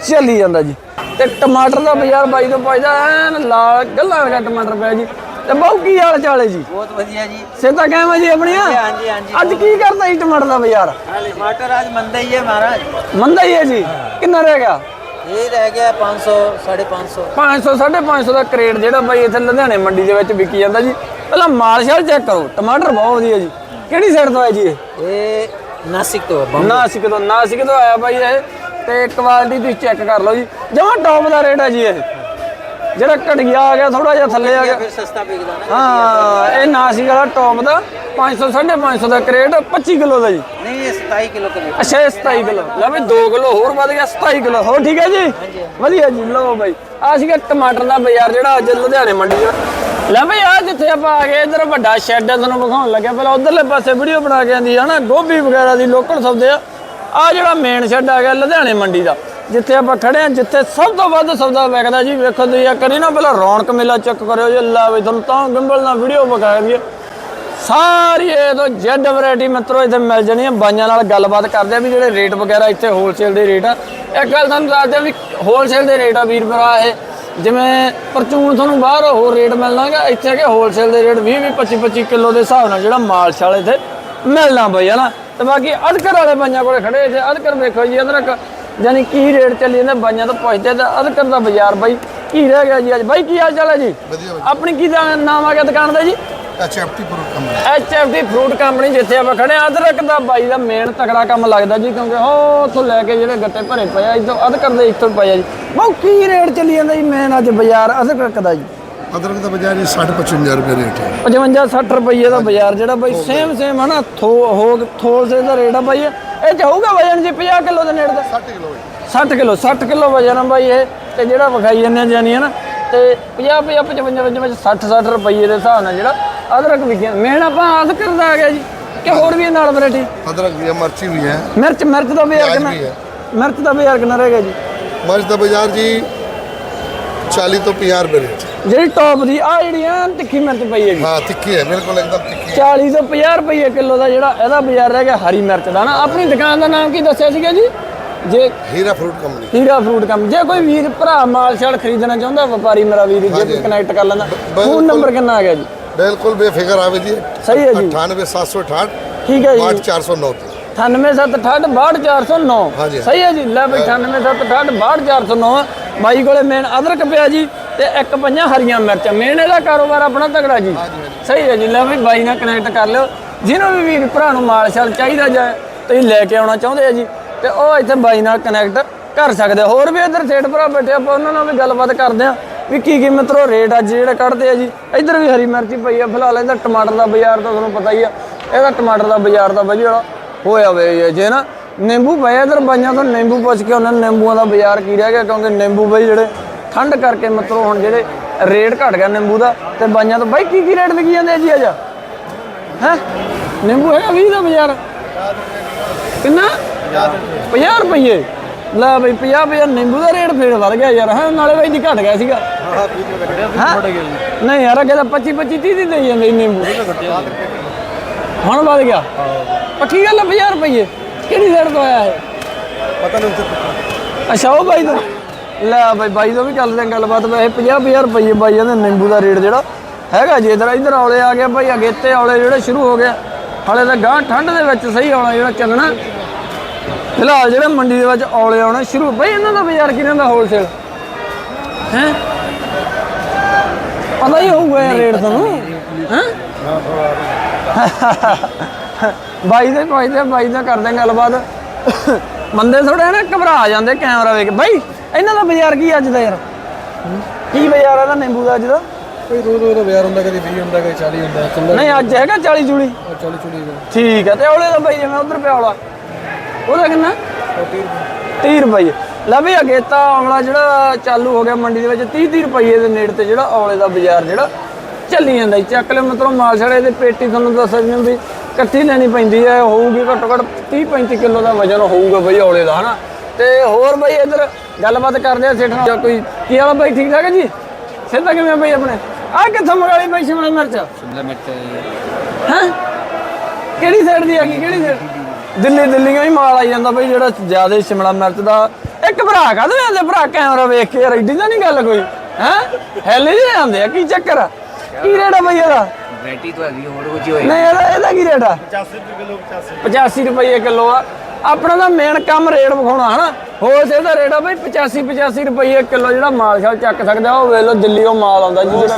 Speaker 2: ਚੱਲੀ ਜਾਂਦਾ ਜੀ। ਤੇ ਟਮਾਟਰ ਦਾ ਬਾਜ਼ਾਰ ਬਾਈ ਤੋਂ ਪੁੱਛਦਾ, ਐਨ ਲਾਲ ਗੱਲਾਂ ਵਾਲਾ ਟਮਾਟਰ ਪਿਆ ਜੀ। ਤੇ ਬਹੁ ਕੀ ਹਾਲ ਚਾਲ ਹੈ ਜੀ?
Speaker 5: ਬਹੁਤ ਵਧੀਆ ਜੀ।
Speaker 2: ਸਿਹਤਾਂ ਕਾਇਮ ਹੈ ਜੀ ਆਪਣੀਆਂ?
Speaker 5: ਹਾਂਜੀ ਹਾਂਜੀ
Speaker 2: ਅੱਜ ਕੀ ਕਰਦਾ ਜੀ ਟਮਾਟਰ ਦਾ ਬਾਜ਼ਾਰ?
Speaker 5: ਟਮਾਟਰ ਅੱਜ ਮੰਦਾ ਹੀ ਹੈ ਮਹਾਰਾਜ।
Speaker 2: ਮੰਦਾ ਹੀ ਹੈ ਜੀ। ਕਿੰਨਾ ਰਹਿ ਗਿਆ?
Speaker 5: ਇਹ ਰਹਿ ਗਿਆ 500 550
Speaker 2: 500 550 ਦਾ ਕਰੇਟ ਜਿਹੜਾ ਬਾਈ ਇੱਥੇ ਲੁਧਿਆਣੇ ਮੰਡੀ ਦੇ ਵਿੱਚ ਵਿਕੀ ਜਾਂਦਾ ਜੀ। ਪਹਿਲਾਂ ਮਾਲ ਸ਼ਾਲ ਚੈੱਕ ਕਰੋ ਟਮਾਟਰ ਬਹੁਤ ਵਧੀਆ ਜੀ। ਕਿਹੜੀ ਸਾਈਡ ਤੋਂ ਆਇਆ ਜੀ ਇਹ?
Speaker 5: ਨਾਸਿਕ ਤੋਂ
Speaker 2: ਨਾਸਿਕ ਤੋਂ ਨਾਸਿਕ ਤੋਂ ਆਇਆ ਬਾਈ ਇਹ। ਤੇ ਕੁਆਲਿਟੀ ਤੁਸੀਂ ਚੈੱਕ ਕਰ ਲਓ ਜੀ। ਜਮਾ ਟੌਪ ਦਾ ਰੇਟ ਹੈ ਜੀ ਇਹ। ਜਿਹੜਾ ਘਟਿਆ ਆ ਗਿਆ ਥੋੜਾ ਜਿਹਾ ਥੱਲੇ ਆ ਗਿਆ।
Speaker 5: ਫਿਰ ਸਸਤਾ ਵਿਕਦਾ ਨਾ?
Speaker 2: ਹਾਂ ਇਹ ਨਾਸਿਕ ਵਾਲਾ ਟੌਪ ਦਾ 500 550 ਦਾ ਕਰੇਟ 25 ਕਿਲੋ ਦਾ ਜੀ।
Speaker 5: ਨਹੀਂ 27 ਕਿਲੋ ਕਰੇਟ
Speaker 2: ਅੱਛਾ 27 ਕਿਲੋ। ਲੈ ਵੀ 2 ਕਿਲੋ ਹੋਰ ਵਧ ਗਿਆ 27 ਕਿਲੋ। ਹੋ ਠੀਕ ਹੈ ਜੀ? ਵਧੀਆ ਜੀ ਲਓ ਬਾਈ। ਆ ਸੀਗਾ ਟਮਾਟਰ ਦਾ ਬਾਜ਼ਾਰ ਜਿਹੜਾ ਅੱਜ ਲੁਧਿਆਣੇ ਮੰਡੀ ਦਾ। ਲੈ ਭਾਈ ਆ ਜਿੱਥੇ ਆਪਾਂ ਆ ਗਏ ਇਧਰ ਵੱਡਾ ਸ਼ੈੱਡ ਆ ਤੁਹਾਨੂੰ ਵਿਖਾਉਣ ਲੱਗਿਆ। ਪਹਿਲਾਂ ਉਧਰਲੇ ਪਾਸੇ ਵੀਡੀਓ ਬਣਾ ਕੇ ਆਂਦੀ ਹਨਾ ਗੋਭੀ ਵਗੈਰਾ ਦੀ ਲੋਕਲ ਸੌਦੇ ਆ। ਆ ਜਿਹੜਾ ਮੇਨ ਸ਼ੈੱਡ ਆ ਗਿਆ ਲੁਧਿਆਣੇ ਮੰਡੀ ਦਾ। ਜਿੱਥੇ ਆਪਾਂ ਖੜੇ ਆ ਜਿੱਥੇ ਸਭ ਤੋਂ ਵੱਧ ਸੌਦਾ ਵਿਕਦਾ ਜੀ, ਵੇਖੋ ਤੁਸੀਂ ਆ ਕਰੀ ਨਾ, ਪਹਿਲਾਂ ਰੌਣਕ ਮੇਲਾ ਚੈੱਕ ਕਰਿਓ ਜੀ, ਅੱਲਾ ਵੀ ਤੁਹਾਨੂੰ ਤਾਂ ਗਿੰਬਲ ਨਾਲ ਵੀਡੀਓ ਵਿਖਾਇਆ ਦੀ ਸਾਰੀ ਇਹ ਤੋਂ ਜੈਡ ਵੈਰਾਈਟੀ ਮਿੱਤਰੋ, ਇੱਥੇ ਮਿਲ ਜਾਣੀ ਹੈ ਬਾਈਆਂ ਨਾਲ ਗੱਲਬਾਤ ਕਰਦੇ ਆ ਵੀ ਜਿਹੜੇ ਰੇਟ ਵਗੈਰਾ ਇੱਥੇ ਹੋਲਸੇਲ ਦੇ ਰੇਟ ਆ। ਇੱਕ ਗੱਲ ਤੁਹਾਨੂੰ ਦੱਸਦੇ ਆ ਵੀ ਹੋਲਸੇਲ ਦੇ ਰੇਟ ਆ ਵੀਰ ਭਰਾ ਇਹ। ਜਿਵੇਂ ਪਰਚੂਨ ਤੁਹਾਨੂੰ ਬਾਹਰ ਹੋਰ ਰੇਟ ਮਿਲਣਾਗਾ, ਇੱਥੇ ਹੈਗੇ ਹੋਲਸੇਲ ਦੇ ਰੇਟ 20 20 25 25 ਕਿਲੋ ਦੇ ਹਿਸਾਬ ਨਾਲ ਜਿਹੜਾ ਮਾਲ ਛਾਲੇ ਇੱਥੇ ਮਿਲਣਾ ਬਈ ਹਨਾ ਤੇ ਬਾਕੀ ਅਧਕਰ ਵਾਲੇ ਬਾਈਆਂ ਕੋਲੇ ਖੜੇ ਇੱਥੇ ਅਧਕਰ ਵੇਖੋ ਜੀ, ਅਦਰਕ ਯਾਨੀ ਕੀ ਰੇਟ ਚੱਲੀ ਜਾਂਦਾ ਬਾਈਆਂ ਤੋਂ ਪੁੱਛਦੇ ਤੇ ਅਧਕਰ ਦਾ ਬਾਜ਼ਾਰ ਬਾਈ। ਕੀ ਰਹਿ ਗਿਆ ਜੀ ਅੱਜ? ਬਾਈ ਕੀ ਹਾਲ ਚਾਲ ਹੈ ਜੀ? ਆਪਣੀ ਕੀ ਦਾ ਨਾਮ ਆ ਗਿਆ ਦੁਕਾਨ ਦਾ ਜੀ?
Speaker 6: HFT pro company
Speaker 2: HFD fruit company ਜਿੱਥੇ ਆਪਾਂ ਖੜੇ ਆ। ਅਦਰਕ ਦਾ ਬਾਈ ਦਾ ਮੇਨ ਤਕੜਾ ਕੰਮ ਲੱਗਦਾ ਜੀ ਕਿਉਂਕਿ ਉਹ ਉੱਥੋਂ ਲੈ ਕੇ ਜਿਹੜੇ ਗੱਟੇ ਭਰੇ ਪਏ ਆ ਇਦੋਂ ਅਦਰਕ ਦੇ ਇੱਥੋਂ ਪਏ ਆ ਜੀ। ਬਹੁ ਕੀ ਰੇਟ ਚੱਲੀ ਜਾਂਦਾ ਜੀ ਮੇਨ ਅੱਜ ਬਾਜ਼ਾਰ ਅਦਰਕ ਦਾ ਜੀ?
Speaker 6: ਅਦਰਕ ਦਾ ਬਾਜ਼ਾਰ ਇਹ 60 55 ਰੁਪਏ ਰੇਟ ਹੈ।
Speaker 2: 55 60 ਰੁਪਏ ਦਾ ਬਾਜ਼ਾਰ ਜਿਹੜਾ ਬਾਈ ਸੇਮ ਸੇਮ ਹੈ ਨਾ ਥੋ ਹੋ ਥੋਲ ਸੇ ਦਾ ਰੇਟ ਆ ਬਾਈ ਇਹ। ਚ ਹੋਊਗਾ ਵਜਨ ਜੀ 50 ਕਿਲੋ ਦੇ ਨੇੜੇ ਦਾ।
Speaker 6: 60 ਕਿਲੋ
Speaker 2: 60 ਕਿਲੋ 60 ਕਿਲੋ ਵਜਨ ਆ ਬਾਈ ਇਹ। ਤੇ ਜਿਹੜਾ ਵਿਖਾਈ ਜਾਂਦੇ ਜਾਨੀ ਹੈ ਨਾ ਤੇ 50 50 55 55 ਵਿੱਚ 60 60 ਰੁਪਏ ਦੇ ਹਿਸਾਬ ਨਾਲ ਜਿਹੜਾ ਅਦਰਕ ਵਿਕਿਆ। ਮੇਨ ਆਪਾਂ ਅਦਰਕ ਦਾ ਆ ਗਿਆ ਜੀ ਕਿ ਹੋਰ ਵੀ ਨਾਲ ਵੈਰਾਈਟੀ।
Speaker 6: ਅਦਰਕ ਵੀ ਹੈ ਮਿਰਚੀ ਵੀ ਹੈ।
Speaker 2: ਮਿਰਚ ਮਿਰਚ ਦਾ ਬਾਜ਼ਾਰ ਕਿੰਨਾ। ਮਿਰਚ ਦਾ ਬਾਜ਼ਾਰ ਕਿੰਨਾ ਰਹੇਗਾ ਜੀ।
Speaker 6: ਮਿਰਚ ਦਾ ਬਾਜ਼ਾਰ ਜੀ 40 ਤੋਂ 50 ਰੁਪਏ ਰੇਟ
Speaker 2: ਜਿਹੜੀ ਟੌਪ ਦੀ ਆ ਜਿਹੜੀ ਆ ਤਿੱਖੀ ਮਿਰਚ ਪਈ ਹੈਗੀ।
Speaker 6: ਹਾਂ ਤਿੱਖੀ ਹੈ ਬਿਲਕੁਲ ਇੱਕਦਮ ਤਿੱਖੀ
Speaker 2: 40 ਤੋਂ 50 ਰੁਪਏ ਕਿਲੋ ਦਾ ਜਿਹੜਾ ਇਹਦਾ ਬਾਜ਼ਾਰ ਰਹਿ ਗਿਆ ਹਰੀ ਮਿਰਚ ਦਾ। ਨਾ ਆਪਣੀ ਦੁਕਾਨ ਦਾ ਨਾਮ ਕੀ ਦੱਸਿਆ ਸੀਗਾ ਜੀ? ਜੇ
Speaker 6: Heera fruit company
Speaker 2: Heera fruit ਕੰਮ ਜੇ ਕੋਈ ਵੀਰ ਭਰਾ ਮਾਲ ਛਾਲ ਖਰੀਦਣਾ ਚਾਹੁੰਦਾ ਵਪਾਰੀ ਮੇਰਾ ਵੀਰ ਜੇ ਕੋਈ ਕਨੈਕਟ ਕਰ ਲੈਂਦਾ। ਫੋਨ ਨੰਬਰ ਕਿੰਨਾ ਆ ਗਿਆ ਜੀ?
Speaker 6: ਬਿਲਕੁਲ ਬੇਫਿਕਰ ਆਵੇ ਜੀ।
Speaker 2: ਸਹੀ ਹੈ ਜੀ।
Speaker 6: 98768
Speaker 2: ਠੀਕ ਹੈ ਜੀ।
Speaker 6: 8409 ਤੇ।
Speaker 2: 98768
Speaker 6: ਹਾਂਜੀ।
Speaker 2: ਸਹੀ ਹੈ ਜੀ। ਲੈ ਬਈ 98768 ਬਾਈ ਕੋਲੇ ਮੇਨ ਅਦਰਕ ਪਿਆ ਜੀ ਤੇ ਇੱਕ ਪੰਜਾਂ ਹਰੀਆਂ ਮਿਰਚਾਂ। ਮੇਨ ਇਹਦਾ ਕਾਰੋਬਾਰ ਆਪਣਾ ਤਗੜਾ ਜੀ। ਸਹੀ ਹੈ ਜੀ। ਲੈ ਬਈ ਬਾਈ ਨਾਲ ਕਨੈਕਟ ਕਰ ਲਿਓ। ਜਿਹਨੂੰ ਵੀ ਵੀਰ ਭਰਾ ਨੂੰ ਮਾਲ ਸ਼ਾਲ ਚਾਹੀਦਾ ਜਾਏ ਤੁਸੀਂ ਲੈ ਕੇ ਆਉਣਾ ਚਾਹੁੰਦੇ ਆ ਜੀ ਤੇ ਉਹ ਇੱਥੇ ਬਾਈ ਨਾਲ ਕਨੈਕਟ ਕਰ ਸਕਦੇ। ਹੋਰ ਵੀ ਇੱਧਰ ਸੇਠ ਭਰਾ ਬੈਠੇ ਆਪਾਂ ਉਹਨਾਂ ਨਾਲ ਵੀ ਗੱਲਬਾਤ ਕਰਦੇ ਆ ਵੀ ਕੀ ਕੀ ਮਿੱਤਰੋ ਰੇਟ ਅੱਜ ਜਿਹੜੇ ਕੱਢਦੇ ਆ ਜੀ। ਇੱਧਰ ਵੀ ਹਰੀ ਮਿਰਚੀ ਪਈ ਆ ਫਿਲਹਾਲ ਇਹਦਾ ਟਮਾਟਰ ਦਾ ਬਾਜ਼ਾਰ ਤਾਂ ਤੁਹਾਨੂੰ ਪਤਾ ਹੀ ਆ। ਇਹਦਾ ਟਮਾਟਰ ਦਾ ਬਾਜ਼ਾਰ ਦਾ ਬਾਈ ਜਿਹੜਾ ਹੋਇਆ ਵੇ ਜੇ ਨਾ ਨਿੰਬੂ ਪਏ ਇਧਰ ਬਾਈਆਂ ਤੋਂ ਨਿੰਬੂ ਪੁੱਛ ਕੇ ਉਹਨਾਂ ਨੇ ਨਿੰਬੂਆਂ ਦਾ ਬਾਜ਼ਾਰ ਕੀ ਰਹਿ ਗਿਆ ਕਿਉਂਕਿ ਨਿੰਬੂ ਬਈ ਜਿਹੜੇ ਠੰਡ ਕਰਕੇ ਮਤਲਬ ਹੁਣ ਜਿਹੜੇ ਰੇਟ ਘਟ ਗਿਆ ਨਿੰਬੂ ਦਾ ਤੇ ਬਾਈਆਂ ਤੋਂ ਬਾਈ ਕੀ ਕੀ ਰੇਟ ਵਿਕੀ ਜਾਂਦੇ ਆ ਜੀ ਅੱਜ? ਹੈ? ਨਿੰਬੂ ਹੈਗਾ 20 ਦਾ ਬਾਜ਼ਾਰ। ਕਿੰਨਾ? 50 ਰੁਪਏ ਲੈ ਬਈ 50 ਰੁਪਏ ਨਿੰਬੂ ਦਾ ਰੇਟ ਫੇਰ ਵੱਧ ਗਿਆ ਯਾਰ ਹਾਂ? ਨਾਲੇ ਬਾਈ ਜੀ ਘਟ ਗਿਆ ਸੀਗਾ। ਹਾਂ? ਨਹੀਂ ਯਾਰ ਅੱਗੇ ਤਾਂ 25 25 30 ਦੀ ਦੇਈ ਜਾਂਦੇ ਨਿੰਬੂ। ਹੁਣ ਵੱਧ ਗਿਆ। ਪੱਕੀ ਗੱਲ ਆ 50 ਰੁਪਏ ਕਿਹੜੀ ਸਾਈਡ ਤੋਂ ਆਇਆ ਇਹ?
Speaker 1: ਪਤਾ ਨਹੀਂ ਉੱਥੇ
Speaker 2: ਅੱਛਾ ਉਹ ਬਾਈ ਤੋਂ ਲੈ ਬਾਈ ਬਾਈ ਤੋਂ ਵੀ ਚੱਲਦੇ ਆ ਗੱਲਬਾਤ। ਵੈਸੇ 50 50 ਰੁਪਏ ਬਾਈ ਜਾਂਦੇ ਨਿੰਬੂ ਦਾ ਰੇਟ ਜਿਹੜਾ ਹੈਗਾ ਜੀ ਇਧਰ ਇਧਰ ਔਲੇ ਆ ਗਿਆ ਬਾਈ ਅਗੇਤੇ ਔਲੇ ਜਿਹੜੇ ਸ਼ੁਰੂ ਹੋ ਗਿਆ। ਹਾਲੇ ਤਾਂ ਗਾਂ ਠੰਡ ਦੇ ਵਿੱਚ ਸਹੀ ਔਲਾ ਜਿਹੜਾ ਚੱਲਣਾ। ਫਿਲਹਾਲ ਜਿਹੜੇ ਮੰਡੀ ਦੇ ਵਿੱਚ ਔਲੇ ਆਉਣਾ ਸ਼ੁਰੂ ਬਾਈ ਇਹਨਾਂ ਦਾ ਬਾਜ਼ਾਰ ਕਿੰਨੇ ਦਾ ਹੋਲਸੇਲ ਹੈ? ਪਤਾ ਹੀ ਹੋਊਗਾ ਰੇਟ ਤੁਹਾਨੂੰ। ਹੈ? ਬਾਈ ਦੇ ਭਾਈ ਦੇ ਬਾਈ ਦਾ ਕਰਦੇ ਗੱਲਬਾਤ। ਬੰਦੇ ਥੋੜੇ ਨਾ ਘਬਰਾ ਜਾਂਦੇ ਕੈਮਰਾ ਵੇਖ। ਬਾਈ ਇਹਨਾਂ ਦਾ ਬਾਜ਼ਾਰ ਕੀ ਅੱਜ ਦਾ ਯਾਰ? ਕੀ ਬਾਜ਼ਾਰ ਆ ਦਾ ਨਿੰਬੂ ਦਾ ਅੱਜ ਦਾ?
Speaker 1: ਕੋਈ ਰੋਜ਼ ਰੋਜ਼ ਦਾ ਬਾਜ਼ਾਰ ਹੁੰਦਾ ਕਦੀ 20 ਹੁੰਦਾ ਕਦੀ 40 ਹੁੰਦਾ ਚੱਲਦਾ
Speaker 2: ਨਹੀਂ ਅੱਜ ਹੈਗਾ 40 ਜੂੜੀ
Speaker 1: 40 ਚੁੜੀ
Speaker 2: ਠੀਕ ਹੈ ਤੇ ਔਲੇ ਦਾ ਬਾਈ ਜਿਵੇਂ ਉਧਰ ਪਿਆ ਔਲਾ ਉਹਦਾ ਕਿੰਨਾ? 30 ਰੁਪਏ। ਲੈ ਵੀ ਅਗੇਤਾ ਔਲਾ ਜਿਹੜਾ ਚਾਲੂ ਹੋ ਗਿਆ ਮੰਡੀ ਦੇ ਵਿੱਚ 30 30 ਰੁਪਏ ਦੇ ਨੇੜੇ ਤੇ ਜਿਹੜਾ ਔਲੇ ਦਾ ਬਾਜ਼ਾਰ ਜਿਹੜਾ ਚੱਲੀ ਜਾਂਦਾ ਚੱਕ ਲਿਓ ਮਤਲਬ ਮਾਲ ਛੜੇ ਦੇ ਪੇਟੀ ਤੁਹਾਨੂੰ ਦੱਸ ਦਿੰਦੇ ਵੀ ਇਕੱਠੀ ਲੈਣੀ ਪੈਂਦੀ ਹੈ ਹੋਊਗੀ ਘੱਟੋ ਘੱਟ 30 35 ਕਿਲੋ ਦਾ ਵਜਨ ਹੋਊਗਾ ਬਈ ਔਲੇ ਦਾ ਹਨਾ? ਤੇ ਹੋਰ ਬਈ ਇੱਧਰ ਗੱਲਬਾਤ ਕਰਦੇ ਆ ਸੇਠ ਨਾਲ। ਕੋਈ ਕੀ ਹਾਲ ਆ ਬਾਈ ਠੀਕ ਠਾਕ ਹੈ ਜੀ? ਸਿੱਧਾ ਕਿਵੇਂ ਆ ਬਈ ਆਪਣੇ? ਆ ਕਿੱਥੋਂ ਮੰਗਾਲੀ ਬਾਈ ਸ਼ਿਮਲਾ ਮਿਰਚ?
Speaker 3: ਸ਼ਿਮਲਾ ਮਿਰਚ।
Speaker 2: ਹੈਂ? ਕਿਹੜੀ ਸਾਈਡ ਦੀ ਹੈਗੀ ਕਿਹੜੀ ਸਾਈਡ ਦਿੱਲੀ ਦਿੱਲੀੋਂ ਹੀ ਮਾਲ ਆਈ ਜਾਂਦਾ ਬਈ ਜਿਹੜਾ ਜ਼ਿਆਦਾ ਸ਼ਿਮਲਾ ਮਿਰਚ ਦਾ। ਇੱਕ ਭਰਾ ਕਾਹਦੇ ਆਂਦੇ ਭਰਾ ਕੈਮਰਾ ਵੇਖ ਕੇ ਯਾਰ ਐਡੀ ਤਾਂ ਨਹੀਂ ਗੱਲ ਕੋਈ? ਹੈ? ਹੈਲੇ ਜੇ ਆਂਦੇ ਆ ਕੀ ਚੱਕਰ ਆ? ਕੀ ਆ ਬਈ ਇਹਦਾ?
Speaker 7: ਵੈਰਾਈਟੀ ਤਾਂ ਹੈਗੀ ਹੋਰ ਕੁਝ ਹੋਏ
Speaker 2: ਨਹੀਂ ਇਹਦਾ ਇਹਦਾ ਕੀ ਰੇਟ ਆ? 85 ਰੁਪਏ ਕਿਲੋ 85 ਰੁਪਏ ਕਿਲੋ ਆ। ਆਪਣਾ ਤਾਂ ਮੇਨ ਕੰਮ ਰੇਟ ਵਿਖਾਉਣਾ ਹਨਾ? ਹੋਲਸੇਲ ਦਾ ਰੇਟ ਆ ਬਈ 85 85 ਰੁਪਏ ਕਿਲੋ ਜਿਹੜਾ ਮਾਲ ਸ਼ਾਲ ਚੱਕ ਸਕਦਾ ਉਹ ਵੇਖ ਲਓ ਦਿੱਲੀ ਮਾਲ ਆਉਂਦਾ ਜੀ ਜਿਹੜਾ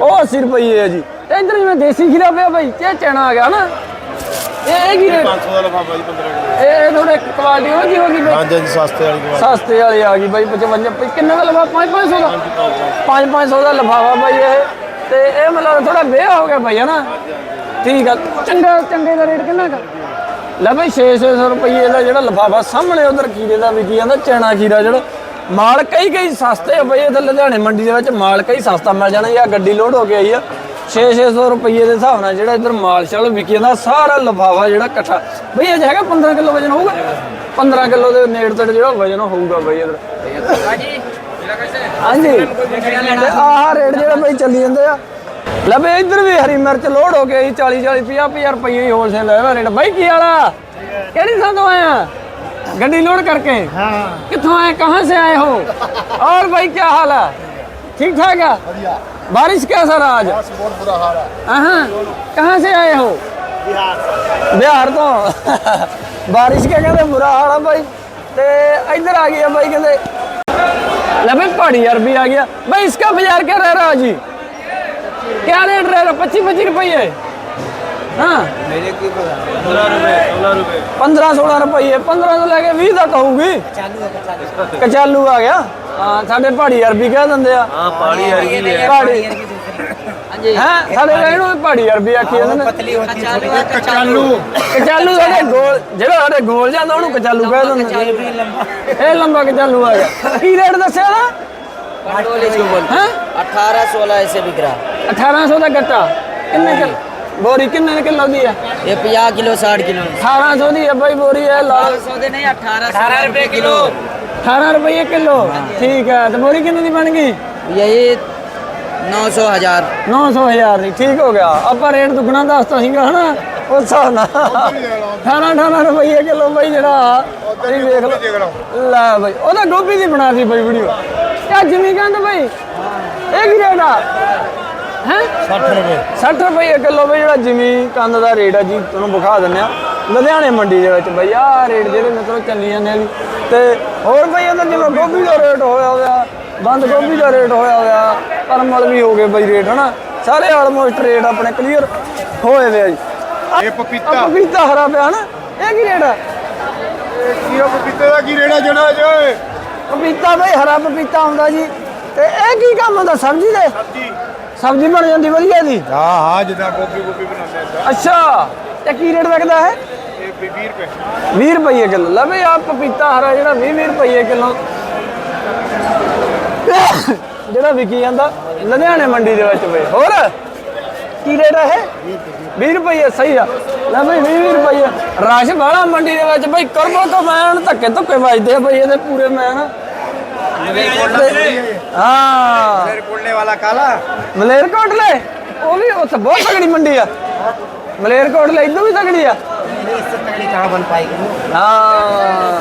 Speaker 2: ਉਹ 80 ਰੁਪਏ ਹੈ ਜੀ। ਤੇ ਇਧਰ ਜਿਵੇਂ ਦੇਸੀ ਖੀਰਾ ਪਿਆ ਬਈ ਤੇ ਚਣਾ ਆ ਗਿਆ ਨਾ ਇਹ ਇਹ ਕੀ ਰੇਟ?
Speaker 4: 500 ਦਾ ਲਫਾਫਾ ਜੀ 15 ਕਿਲੋ।
Speaker 2: ਇਹ ਇਹ ਥੋੜੇ ਕੁਆਲਿਟੀ ਹੋ ਜੀ ਹੋ ਗਈ ਬਈ।
Speaker 4: ਹਾਂਜੀ ਹਾਂਜੀ ਸਸਤੇ ਵਾਲੀ ਦਵਾ
Speaker 2: ਸਸਤੇ ਵਾਲੀ ਆ ਗਈ ਬਾਈ 55 ਪਈ ਕਿੰਨੇ ਦਾ ਲਫਾਫਾ? 5 500 ਦਾ? 5 500 ਦਾ ਲਫਾਫਾ ਬਾਈ ਇਹ। ਤੇ ਇਹ ਮਤਲਬ ਥੋੜਾ ਵਿਆਹ ਹੋ ਗਿਆ ਬਾਈ ਹਨਾ ਠੀਕ ਆ। ਚੰਗਾ, ਚੰਗੇ ਦਾ ਰੇਟ ਕਿੰਨਾ ਕਾ ਲੈ ਬਾਈ 6 600 ਰੁਪਏ ਦਾ ਜਿਹੜਾ ਲਫਾਫਾ ਸਾਹਮਣੇ ਉਧਰ ਖੀਰੇ ਦਾ ਵਿਕੀ ਜਾਂਦਾ ਚੈਨਾ ਖੀਰਾ ਜਿਹੜਾ। ਮਾਲ ਕਈ ਕਈ ਸਸਤੇ ਆ ਇੱਥੇ ਲੁਧਿਆਣੇ ਮੰਡੀ ਦੇ ਵਿੱਚ ਮਾਲ ਕਈ ਸਸਤਾ ਮਿਲ ਜਾਣਾ ਜਾਂ ਗੱਡੀ ਲੋਡ ਹੋ ਕੇ ਆਈ ਆ। 6-600 ਰੁਪਏ ਦੇ ਹਿਸਾਬ ਨਾਲ ਜਿਹੜਾ ਇੱਧਰ ਮਾਲ ਸ਼ਾਲ ਵਿਕੀ ਜਾਂਦਾ, ਸਾਰਾ ਲਫਾਫਾ ਜਿਹੜਾ ਇਕੱਠਾ। ਬਈ ਇਹ ਹੈਗਾ 15 ਕਿਲੋ ਵਜਨ ਹੋਊਗਾ? 15 ਕਿਲੋ ਦੇ ਨੇੜ ਤੇੜ ਜਿਹੜਾ ਵਜਨ ਹੋਊਗਾ ਬਈ ਇੱਧਰ। ਹਾਂਜੀ। ਤੇ ਆਹ ਰੇਟ ਜਿਹੜੇ ਬਈ ਚੱਲੀ ਜਾਂਦੇ ਆ ਲੈ ਬਈ ਇੱਧਰ ਵੀ ਹਰੀ ਮਿਰਚ ਲੋਡ ਹੋ ਗਈ 40 40 50 50 ਰੁਪਏ ਹੀ ਹੋਲਸੇਲ ਹੈ ਰੇਟ ਬਈ ਕੀ ਵਾਲਾ ਕਿਹੜੀ ਥਾਂ ਤੋਂ ਆਇਆ ਗੱਡੀ ਲੋਡ करके हाँ कितों आए कहाँ से आए हो और भाई क्या हाल है ठीक ठाक है बारिश कैसा रहा आज
Speaker 6: ਬਹੁਤ ਬੁਰਾ ਹਾਲ ਹੈ
Speaker 2: हाँ कहाँ से आए हो बिहार बिहार तो बारिश के कहते बुरा हाल है भाई ते इधर आ गया भाई कहते ਲੈ भाई पहाड़ी अरबी आ गया भाई इसका बाजार क्या रह रहा जी क्या रेट रह रहा पच्चीस पच्चीस रुपये हाँ
Speaker 1: मेरे की पंद्रह सोलह
Speaker 2: रुपये पंद्रह तो लैके भी तक होगी कचालू आ गया हाँ साढ़े पहाड़ी अरबी कह
Speaker 1: देंगे पहाड़ी हरगी है
Speaker 2: ਪਹਾੜੀ ਹਾਂ ਸਾਡੇ ਰਹਿਣ ਨੂੰ ਪਹਾੜੀ ਅਰਬੀ ਆਖੀ ਜਾਂਦੇ ਨੇ
Speaker 7: ਪਤਲੀ ਹੋਤੀ ਹੈ
Speaker 2: ਕਚਾਲੂ ਕਚਾਲੂ ਸਾਡੇ ਗੋਲ ਜਿਹੜਾ ਸਾਡੇ ਗੋਲ ਜਾਂਦਾ ਉਹਨੂੰ ਕਚਾਲੂ ਕਹਿ ਦਿੰਦੇ ਇਹ ਲੰਬਾ ਕਚਾਲੂ ਆ ਗਿਆ ਕੀ ਰੇਟ ਦੱਸਿਆ ਨਾ ਹਾਂ
Speaker 7: 18 16 ऐसे बिक रहा
Speaker 2: 1800 ਦਾ ਗੱਟਾ ਕਿੰਨੇ ਕਿਲੋ ਬੋਰੀ ਕਿੰਨੇ ਕਿਲੋ ਦੀ ਹੈ
Speaker 7: ये 50 किलो 60 किलो
Speaker 2: 1800 ਦੀ ਹੈ ਬਾਈ ਬੋਰੀ ਹੈ ਲਾਲ
Speaker 7: सौदे नहीं 18 18 रुपए किलो
Speaker 2: 18 ਰੁਪਏ ਕਿਲੋ ਠੀਕ ਹੈ ਤੇ ਬੋਰੀ ਕਿੰਨੇ ਦੀ ਬਣ ਗਈ
Speaker 7: यही 900
Speaker 2: ਹਜ਼ਾਰ। ਠੀਕ ਹੋ ਗਿਆ। ਆਪਾਂ ਰੇਟ ਦੁੱਗਣਾ ਦੱਸਤਾ ਸੀਗਾ ਹਨਾ? ਉਸ ਹਿਸਾਬ ਨਾਲ। 18 18 ਰੁਪਏ ਕਿਲੋ ਬਈ ਜਿਹੜਾ ਤੁਸੀਂ ਵੇਖ ਲਓ। ਲੈ ਬਈ ਉਹਦਾ ਗੋਭੀ ਦੀ ਬਣਾ ਸੀ ਬਈ ਵੀਡੀਓ। ਇਹ ਜਿਮੀ ਕਹਿੰਦੇ ਬਈ? ਇਹ ਕੀ ਰੇਟ ਆ? ਹੈ? 60 ਰੁਪਏ। 60 ਰੁਪਏ ਕਿਲੋ ਬਈ ਜਿਹੜਾ ਜਿਮੀ ਕੰਦ ਦਾ ਰੇਟ ਆ ਜੀ ਤੁਹਾਨੂੰ ਵਿਖਾ ਦਿੰਨੇ ਆ। ਲੁਧਿਆਣੇ ਮੰਡੀ ਦੇ ਵਿੱਚ ਬਈ ਆ ਰੇਟ ਜਿਹੜੇ ਮਤਲਬ ਚੱਲੀ ਜਾਂਦੇ ਆ ਤੇ ਹੋਰ ਬਈ ਉਹਦਾ ਜਿਵੇਂ ਗੋਭੀ ਦਾ ਰੇਟ ਹੋਇਆ ਹੋਇਆ ਬੰਦ ਗੋਭੀ ਦਾ ਰੇਟ ਹੋਇਆ ਹੋਇਆ ਪਰਮਲ ਵੀ ਹੋ ਗਏ ਬਈ ਰੇਟ ਹਨਾ? ਸਾਰੇ ਆਲਮੋਸਟ ਰੇਟ ਆਪਣੇ ਕਲੀਅਰ ਹੋਏ ਵੇ ਆ ਜੀ।
Speaker 4: ਇਹ
Speaker 2: ਆ
Speaker 4: ਪਪੀਤਾ।
Speaker 2: ਪਪੀਤਾ ਹਰਾ ਪਿਆ ਨਾ ਇਹ ਕੀ ਰੇਟ ਆ?
Speaker 4: ਕੀ ਉਹ ਪਪੀਤੇ ਦਾ ਕੀ ਰੇੜਾ ਜਣਾ ਜੇ
Speaker 2: ਪਪੀਤਾ ਬਈ ਹਰਾ ਪਪੀਤਾ ਆਉਂਦਾ ਜੀ। ਤੇ ਇਹ ਕੀ ਕੰਮ ਹੁੰਦਾ ਸਬਜ਼ੀ ਦੇ?
Speaker 4: ਸਬਜੀ।
Speaker 2: ਸਬਜ਼ੀ ਬਣ ਜਾਂਦੀ ਵਧੀਆ ਦੀ
Speaker 4: ਹਾਂ ਹਾਂ ਜਿੱਦਾਂ ਗੋਭੀ ਗੋਭੀ ਬਣਾਉਂਦੇ ਆ
Speaker 2: ਅੱਛਾ ਤੇ ਕੀ ਰੇਟ ਵਿਕਦਾ ਹੈ
Speaker 4: ਇਹ 20 ਰੁਪਏ।
Speaker 2: 20 ਰੁਪਏ ਕਿਲੋ। ਲੈ ਬਈ ਆ ਪਪੀਤਾ ਹਰਾ ਜਿਹੜਾ 20 20 ਰੁਪਏ ਕਿਲੋ। ਜਿਹੜਾ ਵਿਕੀ ਜਾਂਦਾ ਲੁਧਿਆਣੇ ਮੰਡੀ ਦੇ ਵਿੱਚ ਬਈ ਹੋਰ? ਕੀ ਰੇਟ ਆ ਇਹ? 20 ਰੁਪਏ ਸਹੀ ਆ। ਲੈ ਬਈ 20 ਰੁਪਏ ਰਸ਼ ਬਾਲਾ ਮੰਡੀ ਦੇ ਵਿੱਚ ਬਈ ਕਰਮੋ ਕਮਾਣ ਧੱਕੇ ਧੁੱਕੇ ਵੱਜਦੇ ਆ ਬਈ ਇਹਦੇ ਪੂਰੇ ਮੈਨ ਹਾਂ।
Speaker 1: ਮਲੇਰ ਕੋਟਲੇ
Speaker 2: ਵਾਲਾ ਉਹ ਵੀ ਉੱਥੇ ਬਹੁਤ ਸਗੜੀ ਮੰਡੀ ਆ। ਮਲੇਰ ਕੋਟਲੇ ਇਦੋਂ ਵੀ ਸਗੜੀ ਆ।
Speaker 5: ਇਸ ਤਗੜੀ ਕਹਾਂ ਬਣ ਪਾਏਗੀ
Speaker 2: ਹਾਂ।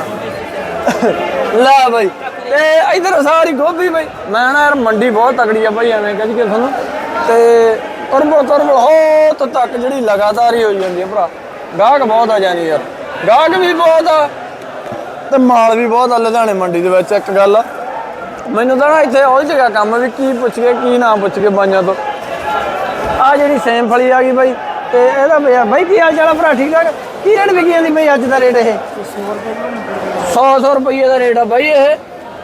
Speaker 2: ਲੈ ਬਈ ਤੇ ਇਧਰ ਸਾਰੀ ਗੋਭੀ ਬਈ। ਮੈਂ ਨਾ ਯਾਰ ਮੰਡੀ ਬਹੁਤ ਤਕੜੀ ਆ ਬਈ, ਐਵੇਂ ਕਹੀ ਕਿ ਤੁਹਾਨੂੰ। ਤੇ ਕਰਬੋ ਕਰਬੋ ਹੋ ਤੋਂ ਤੱਕ ਜਿਹੜੀ ਲਗਾਤਾਰ ਹੀ ਹੋਈ ਜਾਂਦੀ ਆ ਭਰਾ। ਗਾਹਕ ਬਹੁਤ ਆ ਜਾਣੀ ਯਾਰ। ਗਾਹਕ ਵੀ ਬਹੁਤ ਆ। ਤੇ ਮਾਲ ਵੀ ਬਹੁਤ ਆ ਲੁਧਿਆਣੇ ਮੰਡੀ ਦੇ ਵਿੱਚ, ਇੱਕ ਗੱਲ। ਆ ਮੈਨੂੰ ਤਾਂ ਨਾ ਇੱਥੇ ਉਹ ਜਗ੍ਹਾ ਕੰਮ ਵੀ ਕੀ ਪੁੱਛ ਕੇ ਕੀ ਨਾ ਪੁੱਛ ਕੇ ਬਾਈਆਂ ਤੋਂ। ਆ ਜਿਹੜੀ ਸੇਮ ਫਲੀ ਆ ਗਈ ਬਾਈ, ਤੇ ਇਹਦਾ ਬਈ ਬਾਈ ਕੀ ਹਾਲ ਚਾਲ ਭਰਾ, ਠੀਕ ਠਾਕ? ਕੀ ਰੇਟ ਵਿਕੀ ਜਾਂਦੀ ਬਈ ਅੱਜ ਦਾ ਰੇਟ ਇਹ? 100 100 ਰੁਪਏ ਦਾ ਰੇਟ ਆ ਬਾਈ ਇਹ।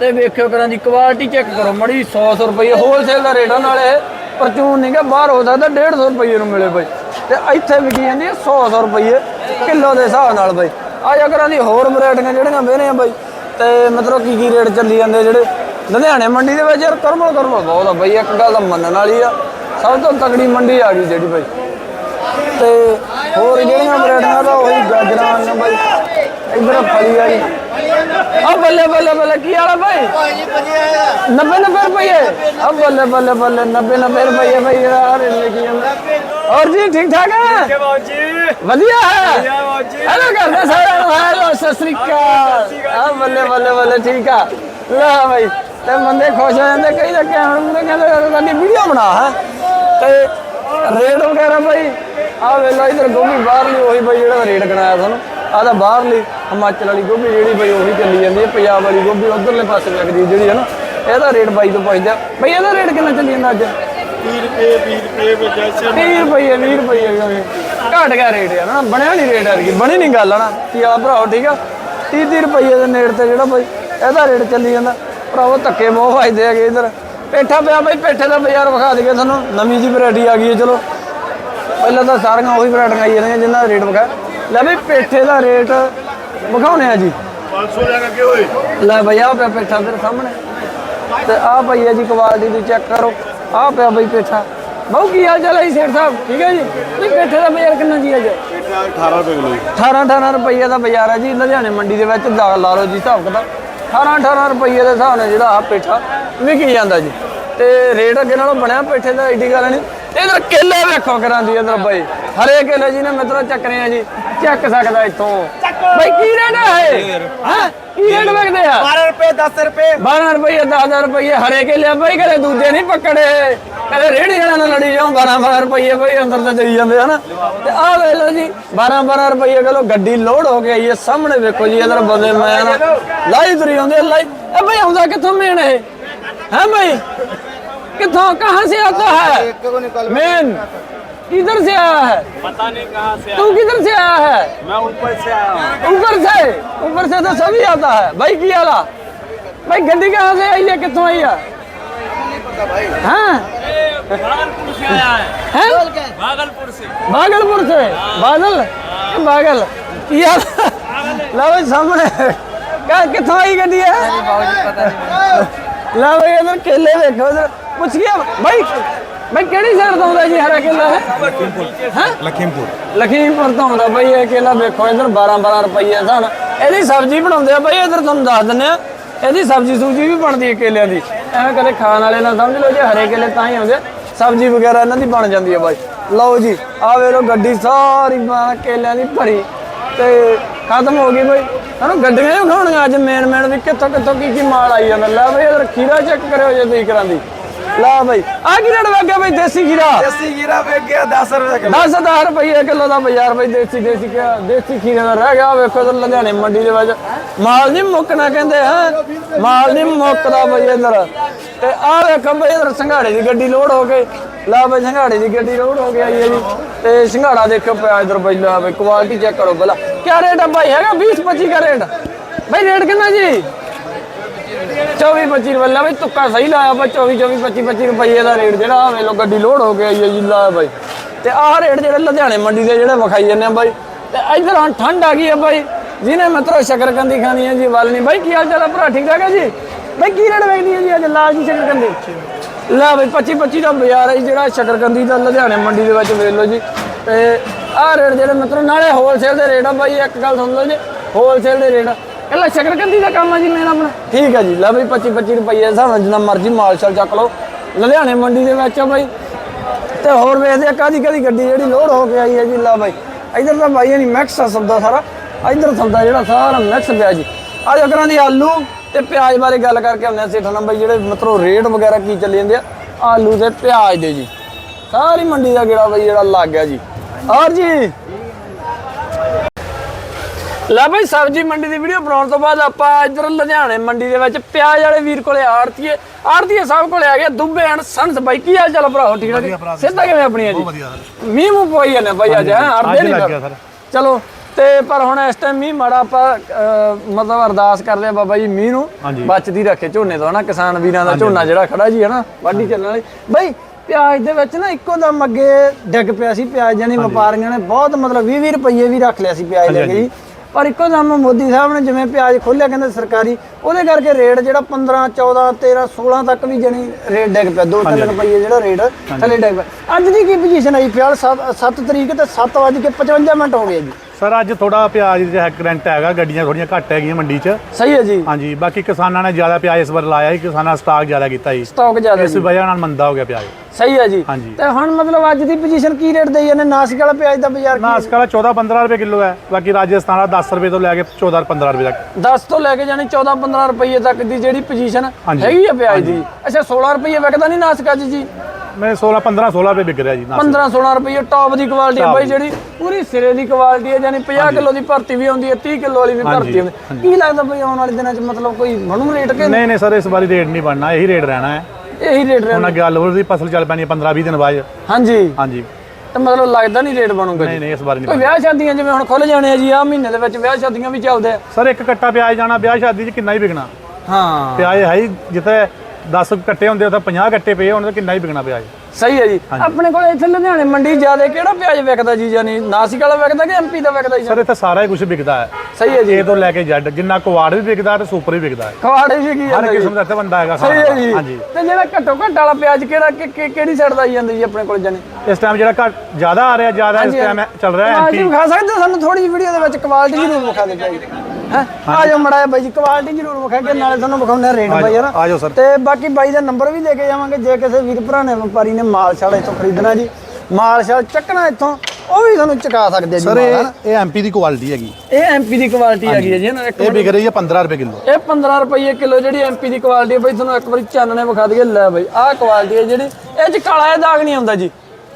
Speaker 2: ਤੇ ਵੇਖਿਓ ਕਰਾਂ ਦੀ ਕੁਆਲਿਟੀ ਚੈੱਕ ਕਰੋ, ਮੜੀ 100 100 ਰੁਪਏ ਹੋਲਸੇਲ ਦਾ ਰੇਟ ਆ ਨਾਲੇ ਇਹ ਪਰਚੂਨ ਨਹੀਂਗਾ ਬਾਹਰ ਹੋ ਸਕਦਾ 150 ਰੁਪਏ ਨੂੰ ਮਿਲੇ ਬਾਈ। ਤੇ ਇੱਥੇ ਵਿਕੀ ਜਾਂਦੀ ਹੈ 100 100 ਰੁਪਏ ਕਿਲੋ ਦੇ ਹਿਸਾਬ ਨਾਲ ਬਾਈ। ਆ ਜਾ ਕਰਾਂ ਦੀ ਹੋਰ ਵੈਰਾਈਟੀਆਂ ਜਿਹੜੀਆਂ ਵੇਨੇ ਆ ਬਾਈ। ਤੇ ਮਤਲਬ ਕੀ ਕੀ ਰੇਟ ਚੱਲੀ ਜਾਂਦੇ ਆ ਜਿਹੜੇ ਲੁਧਿਆਣੇ ਮੰਡੀ ਦੇ ਵਿੱਚ ਯਾਰ ਕਰਮਲ ਕਰਮਲ ਬਹੁਤ ਆ ਬਾਈ, ਇੱਕ ਗੱਲ ਤਾਂ ਮੰਨਣ ਵਾਲੀ ਆ, ਸਭ ਤੋਂ ਤਕੜੀ ਮੰਡੀ ਆ ਗਈ ਜਿਹੜੀ ਬਾਈ। ਤੇ ਹੋਰ ਜਿਹੜੀਆਂ ਵੈਰਾਈਟੀਆਂ ਦਾ ਉਹੀ ਗਾਜਰਾਂ ਆਈਆਂ ਬਾਈ। ਇਧਰ ਫਲੀ ਵਾਲੀ। ਆ ਬੱਲੇ ਬੱਲੇ ਬੱਲੇ ਕੀ ਵਾਲਾ ਭਾਈ ਭਾਈ 90 ਰੁਪਏ ਆ ਬੱਲੇ ਬੱਲੇ ਬੱਲੇ 90 90 ਰੁਪਏ ਭਾਈ ਯਾਰ ਇਹਨੇ ਕੀ ਔਰ ਜੀ ਠੀਕ ਠਾਕ ਹੈ? ਜੀ। ਵਧੀਆ ਹੈ? ਜੀ। ਹੈਲੋ ਕਰਦੇ ਸਾਰਿਆਂ ਹੈਲੋ ਸਤਿ ਆ ਬੱਲੇ ਬੱਲੇ ਬੱਲੇ ਠੀਕ ਆ। ਲੈ ਭਾਈ ਤੇ ਬੰਦੇ ਖੁਸ਼ ਹੋ ਜਾਂਦੇ ਕਈ ਤਾਂ ਕੈਮਰੇ ਮੁੰਡੇ ਕਹਿੰਦੇ ਸਾਡੀ ਵੀਡੀਓ ਬਣਾ ਹੈ? ਤੇ ਰੇਟ ਵਗੈਰਾ ਭਾਈ ਆ ਵੇਲਾ ਇਧਰ ਗੋਭੀ ਬਾਹਰ ਲਈ ਹੋਈ ਭਾਈ ਜਿਹੜਾ ਰੇਟ ਗਣਾਇਆ ਤੁਹਾਨੂੰ। ਆਹ ਤਾਂ ਬਾਹਰਲੀ ਹਿਮਾਚਲ ਵਾਲੀ ਗੋਭੀ ਜਿਹੜੀ ਬਾਈ ਉਹੀ ਚੱਲੀ ਜਾਂਦੀ ਹੈ ਪੰਜਾਬ ਵਾਲੀ ਗੋਭੀ ਉਧਰਲੇ ਪਾਸੇ ਲੱਗਦੀ ਜਿਹੜੀ ਹੈ ਨਾ ਇਹਦਾ ਰੇਟ ਬਾਈ ਤੋਂ ਪੁੱਛਦਾ ਬਾਈ ਇਹਦਾ ਰੇਟ ਕਿੰਨਾ ਚੱਲੀ ਜਾਂਦਾ ਅੱਜ?
Speaker 1: 30 ਰੁਪਏ 20 ਰੁਪਏ ਵਿੱਚ ਐਸੇ
Speaker 2: 30 ਰੁਪਏ 20 ਰੁਪਏ ਘਟ ਗਿਆ ਰੇਟ ਯਾਰ ਨਾ ਬਣਿਆ ਨਹੀਂ ਰੇਟ ਯਾਰ ਬਣੀ ਨਹੀਂ ਗੱਲ ਨਾ। ਕੀ ਆ ਭਰਾਓ ਠੀਕ ਆ? 30 30 ਰੁਪਏ ਦੇ ਨੇੜ ਤੇ ਜਿਹੜਾ ਬਾਈ ਇਹਦਾ ਰੇਟ ਚੱਲੀ ਜਾਂਦਾ। ਭਰਾਵੋ ਧੱਕੇ ਬਹੁਤ ਵੱਜਦੇ ਹੈਗੇ ਇਧਰ। ਪੇਠਾ ਪਿਆ ਬਾਈ ਪੇਠੇ ਦਾ ਬਾਜ਼ਾਰ ਵਿਖਾ ਦਈਏ ਤੁਹਾਨੂੰ ਨਵੀਂ ਜੀ ਵੈਰਾਈਟੀ ਆ ਗਈ ਹੈ ਚਲੋ। ਪਹਿਲਾਂ ਤਾਂ ਸਾਰੀਆਂ ਉਹੀ ਵੈਰਾਈਟੀਆਂ ਆਈ ਜਾਂਦੀਆਂ ਜਿਨ੍ਹਾਂ ਦਾ ਰੇਟ ਵਿਖਾ ਲੈ ਬਈ ਪੇਠੇ ਦਾ ਰੇਟ ਵਿਖਾਉਣੇ ਆ ਜੀ।
Speaker 4: 500 ਲੈਣ ਅੱਗੇ ਓਏ।
Speaker 2: ਲੈ ਬਈ ਆਹ ਪਿਆ ਪੇਠਾ ਤੇਰੇ ਸਾਹਮਣੇ। ਤੇ ਆਹ ਪਈ ਹੈ ਜੀ ਕੁਆਲਿਟੀ ਦੀ ਚੈੱਕ ਕਰੋ। ਆਹ ਪਿਆ ਬਈ ਪੇਠਾ। ਬਹੁ ਕੀ ਹਾਲ ਚਾਲ ਹੈ ਜੀ ਸੇਠ ਸਾਹਿਬ? ਠੀਕ ਹੈ ਜੀ? ਇਹ ਪੇਠੇ ਦਾ ਬਾਜ਼ਾਰ ਕਿੰਨਾ ਜੀ ਅੱਜ
Speaker 1: 18 ਰੁਪਏ ਕਿਲੋ
Speaker 2: 18 18 ਰੁਪਏ ਦਾ ਬਾਜ਼ਾਰ ਹੈ ਜੀ। ਲੁਧਿਆਣੇ ਮੰਡੀ ਦੇ ਵਿੱਚ ਲਾ ਲਾ ਲਓ ਜੀ ਹਿਸਾਬ ਕਿਤਾਬ। 18 18 ਰੁਪਏ ਦੇ ਹਿਸਾਬ ਨਾਲ ਜਿਹੜਾ ਆ ਪੇਠਾ ਵਿਕੀ ਜਾਂਦਾ ਜੀ। ਤੇ ਰੇਟ ਅੱਗੇ ਨਾਲੋਂ ਬਣਿਆ ਪੇਠੇ ਦਾ ਏਡੀ ਗੱਲ ਨਹੀਂ। ਇਧਰ ਕੇਲੇ ਵੇਖੋ ਕਰਾਂ ਦੀ ਇਧਰ ਬਾਈ। ਹਰੇ ਕੇਲੇ ਜੀ ਨੇ ਮਿੱਤਰੋ ਚੱਕਰੇ ਆ ਜੀ ਚੱਕ ਸਕਦਾ ਇੱਥੋਂ। ਬਾਈ ਕੀ ਰੇਟ ਹੈ ਹਾਂ? ਕੀ ਰੇਟ ਵੇਖਦੇ ਆ?
Speaker 1: 12 ਰੁਪਏ 10 ਰੁਪਏ।
Speaker 2: 12 ਰੁਪਏ 10 ਰੁਪਏ ਹਰੇ ਕੇ ਲਿਆ ਬਾਈ ਕਦੇ ਦੂਜੇ ਨਹੀਂ ਪਕੜੇ ਕਦੇ ਰੇੜੀ ਵਾਲਿਆਂ ਨਾਲ ਲੜੀ ਜਾਓ 12 12 ਰੁਪਏ ਬਾਈ ਅੰਦਰ ਤਾਂ ਦੇਈ ਜਾਂਦੇ ਹਨਾ ਤੇ ਆਹ ਵੇਖ ਲਓ ਜੀ 12 12 ਰੁਪਏ ਕਿਲੋ ਗੱਡੀ ਲੋਡ ਹੋ ਕੇ ਆਈ ਹੈ ਸਾਹਮਣੇ ਵੇਖੋ ਜੀ ਇਧਰ ਬੰਦੇ ਮੈਂ ਲਾਈ ਤੁਰੀ ਆਉਂਦੇ ਲਾਈ ਇਹ ਬਾਈ ਆਉਂਦਾ ਕਿੱਥੋਂ ਮੇਨ ਇਹ? ਹੈ ਬਾਈ? कितना कहाँ से आता है? मेन किधर से आया है?
Speaker 1: पता नहीं कहाँ से
Speaker 2: तू किधर से आया है?
Speaker 1: मैं ऊपर से आया
Speaker 2: ऊपर से? ऊपर से तो सभी आता है। भाई की आला भाई गंदी कहाँ से आई है? कितना आई है? हाँ?
Speaker 1: भागलपुर से आया है। भागलपुर से।
Speaker 2: भागलपुर से? बादल? बागल यार ला सामने। कहाँ कितना आई गंदी है? ला इधर केले देखो उधर ਪੁੱਛ ਗਿਆ ਭਾਈ ਭਾਈ ਕਿਹੜੀ ਸਾਈਡ ਤੋਂ ਆਉਂਦਾ ਜੀ ਹਰਾ ਕੇਲਾ? ਹੈ? ਹਾਂ ਲਖੀਮਪੁਰ। ਲਖੀਮਪੁਰ ਤੋਂ ਆਉਂਦਾ ਭਾਈ ਇਹ ਕੇਲਾ ਵੇਖੋ ਇਧਰ 12 12 ਰੁਪਏ ਸਨ। ਇਹਦੀ ਸਬਜ਼ੀ ਬਣਾਉਂਦੇ ਆ ਭਾਈ ਇਧਰ ਤੁਹਾਨੂੰ ਦੱਸ ਦਿੰਨੇ ਆ। ਇਹਦੀ ਸਬਜ਼ੀ ਸੂਜੀ ਵੀ ਬਣਦੀ ਹੈ ਕੇਲਿਆਂ ਦੀ। ਐਵੇਂ ਕਦੇ ਖਾਣ ਵਾਲੇ ਨਾ ਸਮਝ ਲਓ ਜੇ ਹਰੇ ਕੇਲੇ ਤਾਂ ਹੀ ਆਉਂਦੇ ਸਬਜ਼ੀ ਵਗੈਰਾ ਇਹਨਾਂ ਦੀ ਬਣ ਜਾਂਦੀ ਹੈ ਭਾਈ ਲਓ ਜੀ ਆ ਵੇਖੋ ਗੱਡੀ ਸਾਰੀ ਕੇਲਿਆਂ ਦੀ ਭਰੀ ਤੇ ਖਤਮ ਹੋ ਗਈ ਭਾਈ ਹਨਾ ਗੱਡੀਆਂ ਹੀ ਖਾਣੀਆਂ ਅੱਜ ਮੇਨ ਮੇਨ ਵੀ ਕਿੱਥੋਂ ਕਿੱਥੋਂ ਕੀ ਕੀ ਮਾਲ ਆਈ ਜਾਂਦਾ। ਲੈ ਭਾਈ ਖੀਰਾ ਚੈੱਕ ਕਰਿਓ ਜੇ ਤੁਸੀਂ ਕਰਾਂਦੀ। ਲਾ ਭਾਈ ਆ ਕੀ ਰੇਟ ਵਗ ਭਾਈ ਦੇਸੀ ਖੀਰਾ?
Speaker 1: ਦੇਸੀ ਖੀਰਾ ਵਗ ਗਿਆ 10 ਰੁਪਏ
Speaker 2: ਕਿਲੋ। 10000 ਰੁਪਏ ਕਿਲੋ ਦਾ ਬਾਜ਼ਾਰ ਭਾਈ ਦੇਸੀ ਦੇਸੀ ਖੀਰਾ ਦੇਸੀ ਖੀਰਾ ਦਾ ਰਹਿ ਗਿਆ ਵੇਖੋ ਤੇ ਲੁਧਿਆਣੇ ਮੰਡੀ ਦੇ ਵਿੱਚ। ਮਾਲ ਨਹੀਂ ਮੁੱਕਣਾ ਕਹਿੰਦੇ ਹਾਂ? ਮਾਲ ਨਹੀਂ ਮੁੱਕਦਾ ਭਾਈ ਇੰਦਰ ਤੇ ਆ ਵੇਖੋ ਭਾਈ ਇੰਦਰ ਸੰਘਾੜੇ ਦੀ ਗੱਡੀ ਲੋਡ ਹੋ ਕੇ ਲਾ ਭਾਈ ਸੰਘਾੜੇ ਦੀ ਗੱਡੀ ਲੋਡ ਹੋ ਗਿਆ ਜੀ। ਤੇ ਸੰਘਾੜਾ ਦੇਖੋ ਪਿਆ ਇੰਦਰ ਭਾਈ ਲਾ ਭਾਈ ਕੁਆਲਿਟੀ ਚੈੱਕ ਕਰੋ ਭਲਾ ਕੀ ਰੇਟ ਆ ਭਾਈ ਹੈਗਾ 20 25 ਦਾ ਰੇਟ? ਭਾਈ ਰੇਟ ਕਿੰਨਾ ਜੀ? 24 25 ਰੁਪਏ ਲਾ ਬਈ ਤੁੱਕਾ ਸਹੀ ਲਾਇਆ ਬਈ 24 24 25 25 ਰੁਪਏ ਦਾ ਰੇਟ ਜਿਹੜਾ ਆ ਵੇਖ ਲਓ, ਗੱਡੀ ਲੋਡ ਹੋ ਕੇ ਆਈ ਹੈ ਜੀ, ਲਾ ਬਾਈ। ਤੇ ਆਹ ਰੇਟ ਜਿਹੜੇ ਲੁਧਿਆਣੇ ਮੰਡੀ ਦੇ ਜਿਹੜੇ ਵਿਖਾਈ ਜਾਂਦੇ ਆ ਬਾਈ। ਤੇ ਇੱਧਰ ਹੁਣ ਠੰਡ ਆ ਗਈ ਹੈ ਬਾਈ। ਜਿਹਨੇ ਮਤਲਬ ਸ਼ਕਰਕੰਦੀ ਖਾਣੀ ਹੈ ਜੀ, ਵੱਲ ਨਹੀਂ। ਬਾਈ, ਕੀ ਹਾਲ ਚਾਲ ਆ ਭਰਾ? ਠੀਕ ਠਾਕ ਹੈ ਜੀ? ਬਾਈ, ਕੀ ਰੇਟ ਵੇਚਦੀ ਹੈ ਜੀ ਅੱਜ? ਲਾਲ ਜੀ ਸ਼ਕਰਕੰਦੀ ਲੈ ਬਈ 25 25 ਦਾ ਬਾਜ਼ਾਰ ਹੈ ਜੀ, ਜਿਹੜਾ ਸ਼ਕਰਕੰਦੀ ਦਾ ਲੁਧਿਆਣੇ ਮੰਡੀ ਦੇ ਵਿੱਚ ਵੇਖ ਲਓ ਜੀ। ਤੇ ਆਹ ਰੇਟ ਜਿਹੜੇ ਮਤਲਬ ਨਾਲੇ ਹੋਲਸੇਲ ਦੇ ਰੇਟ ਆ ਬਾਈ, ਇੱਕ ਗੱਲ ਸੁਣ ਲਓ ਜੀ। ਹੋਲਸੇਲ ਦੇ ਰੇਟ। ਆ ਕੱਲਾ ਸ਼ਕਰਕੰਦੀ ਦਾ ਕੰਮ ਆ ਜੀ ਮੇਰਾ ਆਪਣਾ। ਠੀਕ ਹੈ ਜੀ, ਲੈ ਬਈ 25 25 ਰੁਪਏ ਦੇ ਹਿਸਾਬ ਨਾਲ ਜਿੰਨਾ ਮਰਜ਼ੀ ਮਾਲ ਚੱਕ ਲਓ। ਲੁਧਿਆਣੇ ਮੰਡੀ ਦੇ ਵਿੱਚ ਆ ਬਾਈ। ਤੇ ਹੋਰ ਵੇਖਦੇ ਆ ਕਾਦੀ ਕਾਦੀ ਗੱਡੀ ਜਿਹੜੀ ਲੋਡ ਹੋ ਕੇ ਆਈ ਹੈ ਜੀ, ਲਾ ਬਾਈ। ਇਧਰ ਤਾਂ ਬਾਈ ਨਹੀਂ ਮਿਕਸ ਆ ਸੌਦਾ ਸਾਰਾ। ਇਧਰ ਸੌਦਾ ਜਿਹੜਾ ਸਾਰਾ ਮਿਕਸ ਪਿਆ ਜੀ। ਅੱਜ ਜੋ ਦੀ ਆਲੂ ਤੇ ਪਿਆਜ਼ ਬਾਰੇ ਗੱਲ ਕਰਕੇ ਆਉਂਦੇ ਆ ਸੇਠ ਨਾਲ ਬਾਈ ਜਿਹੜੇ ਮਤਲਬ ਰੇਟ ਵਗੈਰਾ ਕੀ ਚੱਲੀ ਜਾਂਦੇ ਆ, ਆਲੂ ਤੇ ਪਿਆਜ਼ ਦੇ ਜੀ। ਸਾਰੀ ਮੰਡੀ ਦਾ ਗੇੜਾ ਬਾਈ ਜਿਹੜਾ ਲੱਗ ਗਿਆ ਜੀ। ਔਰ ਜੀ? ਲੈ ਭਾਈ ਸਬਜ਼ੀ ਮੰਡੀ ਦੀ ਵੀਡੀਓ ਬਣਾਉਣ ਤੋਂ ਬਾਅਦ ਆਪਾਂ ਇੱਧਰ ਲੁਧਿਆਣੇ ਮੰਡੀ ਦੇ ਵਿੱਚ ਪਿਆਜ਼ ਵਾਲੇ ਵੀਰ ਕੋਲੇ ਆੜਤੀਏ ਆੜਤੀਏ ਸਾਹਿਬ ਕੋਲੇ ਆ ਗਏ ਦੁੱਬੇ ਐਂਡ ਸੰਸ ਬਾਈ ਕੀ ਹਾਲ ਚਾਲ ਭਰਾਓ ਠੀਕ ਠਾਕ? ਸਿੱਧਾ ਕਿਵੇਂ ਆਪਣੀਆਂ ਜੀ? ਮੀਂਹ ਮੂੰਹ ਪਵਾਈ ਜਾਂਦੇ ਬਾਈ ਅੱਜ ਹੈ? ਅੜਦੇ ਨਹੀਂ ਚਲੋ ਤੇ ਪਰ ਹੁਣ ਇਸ ਟਾਈਮ ਮੀਂਹ ਮਾੜਾ ਆਪਾਂ ਮਤਲਬ ਅਰਦਾਸ ਕਰਦੇ ਆ ਬਾਬਾ ਜੀ ਮੀਂਹ ਨੂੰ ਬਚਦੀ ਰੱਖੇ ਝੋਨੇ ਤੋਂ ਹਨਾ? ਕਿਸਾਨ ਵੀਰਾਂ ਦਾ ਝੋਨਾ ਜਿਹੜਾ ਖੜਾ ਜੀ ਹਨਾ? ਵਾਢੀ ਚੱਲਣ ਵਾਲੀ। ਬਾਈ ਪਿਆਜ਼ ਦੇ ਵਿੱਚ ਨਾ ਇੱਕੋ ਦਮ ਅੱਗੇ ਡਿੱਗ ਪਿਆ ਸੀ ਪਿਆਜ਼ ਜਾਨੀ ਵਪਾਰੀਆਂ ਨੇ ਬਹੁਤ ਮਤਲਬ 20 20 ਰੁਪਏ ਵੀ ਰੱਖ ਲਿਆ ਸੀ ਪਿਆਜ਼ ਲੈ ਕੇ ਜੀ। ਪਰ ਇੱਕੋ ਦਮ ਮੋਦੀ ਸਾਹਿਬ ਨੇ ਜਿਵੇਂ ਪਿਆਜ਼ ਖੋਲਿਆ ਕਹਿੰਦੇ ਸਰਕਾਰੀ ਉਹਦੇ ਕਰਕੇ ਰੇਟ ਜਿਹੜਾ 15 14 13 16 ਤੱਕ ਵੀ ਜਣੀ ਰੇਟ ਡਿੱਗ ਪਿਆ। 2-3 ਰੁਪਏ ਜਿਹੜਾ ਰੇਟ ਥੱਲੇ ਡਿੱਗ ਪਿਆ। ਅੱਜ ਦੀ ਕੀ ਪੋਜੀਸ਼ਨ ਆਈ ਫਿਲਹਾਲ 7 ਤਰੀਕ ਤੇ 7:55 ਮਿੰਟ ਹੋ ਗਏ ਜੀ।
Speaker 8: ਸਰ ਅੱਜ ਥੋੜਾ ਪਿਆਜ਼ ਜਿਹੜਾ ਕਰੰਟ ਹੈਗਾ ਗੱਡੀਆਂ ਥੋੜੀਆਂ ਘੱਟ ਹੈਗੀਆਂ ਮੰਡੀ 'ਚ।
Speaker 2: ਸਹੀ ਹੈ ਜੀ।
Speaker 8: ਹਾਂਜੀ ਬਾਕੀ ਕਿਸਾਨਾਂ ਨੇ ਜ਼ਿਆਦਾ ਪਿਆਜ਼ ਇਸ ਵਾਰ ਲਾਇਆ ਸੀ ਕਿਸਾਨਾਂ ਸਟਾਕ ਜ਼ਿਆਦਾ ਕੀਤਾ ਜੀ
Speaker 2: ਸਟਾਕ ਜ਼ਿਆਦਾ
Speaker 8: ਇਸ
Speaker 2: ਜੀ
Speaker 8: ਵਜ੍ਹਾ ਨਾਲ ਮੰਦਾ ਹੋ ਗਿਆ ਪਿਆਜ਼।
Speaker 2: ਸਹੀ ਹੈ ਜੀ।
Speaker 8: ਹਾਂਜੀ।
Speaker 2: ਤੇ ਹੁਣ ਮਤਲਬ ਅੱਜ ਦੀ ਪੋਜੀਸ਼ਨ ਕੀ ਰੇਟ ਦੇਈ ਜਾਂਦੇ? ਨਾਸਿਕ ਵਾਲਾ ਪਿਆਜ਼ ਦਾ ਬਾਜ਼ਾਰ ਕੀ
Speaker 8: ਨਾਸਕ ਵਾਲਾ 14 15 ਰੁਪਏ ਕਿਲੋ ਹੈ ਬਾਕੀ ਰਾਜਸਥਾਨ ਵਾਲਾ 10 ਰੁਪਏ ਤੋਂ ਲੈ ਕੇ 14 15 ਰੁਪਏ ਤੱਕ।
Speaker 2: 10 ਤੋਂ ਲੈ ਕੇ ਜਾਨੀ 14 15 ਰੁਪਏ ਤੱਕ ਦੀ ਜਿਹੜੀ ਪੋਜੀਸ਼ਨ
Speaker 8: ਹਾਂਜੀ।
Speaker 2: ਹੈਗੀ ਆ ਪਿਆਜ਼ ਦੀ। ਅੱਛਾ 16 ਰੁਪਏ ਵਿਕਦਾ ਨਹੀਂ ਨਾਸਕ ਅੱਜ ਜੀ?
Speaker 8: ਮੈਂ 16 15 16 ਰੁਪਏ ਵਿਕ ਰਿਹਾ ਜੀ ਨਾਸਿਕ
Speaker 2: 15 16 ਰੁਪਏ ਟੌਪ ਦੀ ਕੁਆਲਿਟੀ ਹੈ ਬਾਈ ਜਿਹੜੀ ਪੂਰੀ ਸਿਰੇ ਦੀ ਕੁਆਲਿਟੀ ਹੈ ਯਾਨੀ 50 ਕਿਲੋ ਦੀ ਭਰਤੀ ਵੀ ਆਉਂਦੀ ਹੈ 30 ਕਿਲੋ ਵਾਲੀ ਵੀ ਭਰਤੀ ਆਉਂਦੀ ਕੀ ਲੱਗਦਾ ਬਈ ਆਉਣ ਵਾਲੇ ਦਿਨਾਂ 'ਚ ਮਤਲਬ ਕੋਈ ਬਣੂ ਰੇਟ ਕਿ
Speaker 8: ਨਹੀਂ ਨਹੀਂ? ਸਰ ਇਸ ਵਾਰੀ ਰੇਟ ਨਹੀਂ ਬਣਨਾ ਇਹੀ ਰੇਟ ਰਹਿਣਾ ਹੈ।
Speaker 2: ਇਹੀ ਰੇਟ
Speaker 8: ਹੁਣ
Speaker 2: ਰਹਿਣਾ
Speaker 8: ਅੱਗੇ ਆਲੂ ਦੀ ਫਸਲ ਚੱਲ ਪੈਣੀ ਹੈ 15 20 ਦਿਨ ਬਾਅਦ।
Speaker 2: ਹਾਂਜੀ।
Speaker 8: ਹਾਂਜੀ।
Speaker 2: ਤੇ ਮਤਲਬ ਲੱਗਦਾ ਨਹੀਂ ਰੇਟ ਬਣੂਗਾ
Speaker 8: ਨਹੀਂ
Speaker 2: ਜੀ।
Speaker 8: ਨਹੀਂ ਇਸ ਵਾਰੀ
Speaker 2: ਕੋਈ
Speaker 8: ਨਹੀਂ
Speaker 2: ਵਿਆਹ ਸ਼ਾਦੀਆਂ ਜਿਵੇਂ ਹੁਣ ਖੁੱਲ ਜਾਣੇ ਆ ਜੀ ਆ ਮਹੀਨੇ ਦੇ ਵਿੱਚ ਵਿਆਹ ਸ਼ਾਦੀਆਂ ਵੀ ਚੱਲਦੇ ਆ।
Speaker 8: ਸਰ ਇੱਕ ਕੱਟਾ ਪਿਆਜ਼ ਜਾਣਾ ਵਿਆਹ ਸ਼ਾਦੀ 'ਚ ਕਿੰਨਾ ਹੀ ਵਿਕਣਾ।
Speaker 2: ਹਾਂ।
Speaker 8: ਪਿਆਜ਼ ਹੈ ਹੀ ਜਿੱਥੇ 10 ਕੱਟੇ ਹੁੰਦੇ ਉੱਥੇ 50 ਕੱਟੇ ਪਏ ਹੋਣ ਤਾਂ ਕਿੰਨਾ ਹੀ ਵਿਕਣਾ ਪਿਆਜ਼
Speaker 2: ਸਹੀ ਹੈ ਜੀ। ਆਪਣੇ ਕੋਲ ਇੱਥੇ ਲੁਧਿਆਣੇ ਮੰਡੀ ਜ਼ਿਆਦਾ ਕਿਹੜਾ ਪਿਆਜ਼ ਵਿਕਦਾ ਜੀ ਜਾਨੀ ਨਾਸਿਕ ਵਾਲਾ ਵਿਕਦਾ ਕਿ ਐਮਪੀ ਦਾ ਵਿਕਦਾ ਜੀ?
Speaker 8: ਸਰ ਇੱਥੇ ਸਾਰਾ ਹੀ ਕੁਝ ਵਿਕਦਾ ਹੈ।
Speaker 2: ਸਹੀ ਹੈ ਜੀ।
Speaker 8: ਏ ਤੋਂ ਲੈ ਕੇ ਜੈਡ ਜਿੰਨਾ ਕੁਆੜ ਵੀ ਵਿਕਦਾ ਤੇ ਸੁਪਰ ਵੀ ਵਿਕਦਾ ਹੈ।
Speaker 2: ਕਵਾੜੇ ਵੀ ਕੀ
Speaker 8: ਹਰ
Speaker 2: ਜੀ।
Speaker 8: ਕਿਸਮ ਦਾ ਇੱਥੇ ਬੰਦਾ ਹੈਗਾ
Speaker 2: ਸਹੀ ਹੈ। ਜੀ।
Speaker 8: ਹਾਂਜੀ।
Speaker 2: ਤੇ ਜਿਹੜਾ ਘੱਟੋ ਘੱਟ ਵਾਲਾ ਪਿਆਜ਼ ਕਿਹੜਾ ਕਿਹੜੀ ਸਾਈਡ ਦਾ ਜਾਂਦਾ ਜੀ ਆਪਣੇ ਕੋਲ ਜਾਨੀ
Speaker 8: ਇਸ ਟਾਈਮ ਜਿਹੜਾ ਘੱਟ ਜ਼ਿਆਦਾ ਆ ਰਿਹਾ ਜ਼ਿਆਦਾ ਇਸ ਟਾਈਮ ਚੱਲ ਰਿਹਾ ਐਮਪੀ
Speaker 2: ਵਿਖਾ ਸਕਦੇ ਸਾਨੂੰ ਥੋੜੀ ਜਿਹੀ ਵੀਡੀਓ ਦੇ ਵਿੱਚ ਕੁਆਲਿਟੀ ਜ਼ਰੂਰ ਵਿਖਾ ਦੇ ਭਾਈ ਹੈ। ਆ ਜਾਓ ਮੜਾ ਬਾਈ ਜੀ ਕੁਆਲਿਟੀ ਜ਼ਰੂਰ ਵਿਖਾ ਕੇ ਨਾਲੇ ਤੁਹਾਨੂੰ ਵਿਖਾਉਂਦੇ ਆ ਰੇਟ ਬਾਈ ਯਾਰ।
Speaker 8: ਆ ਜਾਓ ਸਰ।
Speaker 2: ਤੇ ਬਾਕੀ ਬਾਈ ਦਾ ਨੰਬਰ ਵੀ ਦੇ ਕੇ ਜਾਵਾਂਗੇ ਜੇ ਕਿਸੇ ਵੀਰ ਭਰਾ ਨੇ ਵਪਾਰੀ ਨੇ ਮਾਲ ਸ਼ਾਲ ਇੱਥੋਂ ਖਰੀਦਣਾ ਜੀ ਮਾਲ ਸ਼ਾਲ ਚੱਕਣਾ ਇੱਥੋਂ ਉਹ ਵੀ ਤੁਹਾਨੂੰ ਚੁਕਾ ਸਕਦੇ ਜੀ
Speaker 6: ਸਰ ਇਹ ਐਮਪੀ ਦੀ ਕੁਆਲਿਟੀ ਹੈਗੀ।
Speaker 2: ਇਹ ਐਮਪੀ ਦੀ ਕੁਆਲਿਟੀ ਹੈਗੀ ਹੈ ਜੀ ਨਾ
Speaker 6: ਇਹ ਵਿਕ ਰਹੀ ਹੈ 15 ਰੁਪਏ ਕਿਲੋ।
Speaker 2: ਇਹ 15 ਰੁਪਏ ਕਿਲੋ ਜਿਹੜੀ ਐਮਪੀ ਦੀ ਕੁਆਲਿਟੀ ਹੈ ਬਈ ਤੁਹਾਨੂੰ ਇੱਕ ਵਾਰੀ ਚਾਨਣੇ ਵਿਖਾ ਦਈਏ। ਲੈ ਬਈ ਆਹ ਕੁਆਲਿਟੀ ਹੈ ਜਿਹੜੀ ਇਹ ਚ ਕਾਲਾ ਦਾਗ ਨਹੀਂ ਆਉਂਦਾ ਜੀ।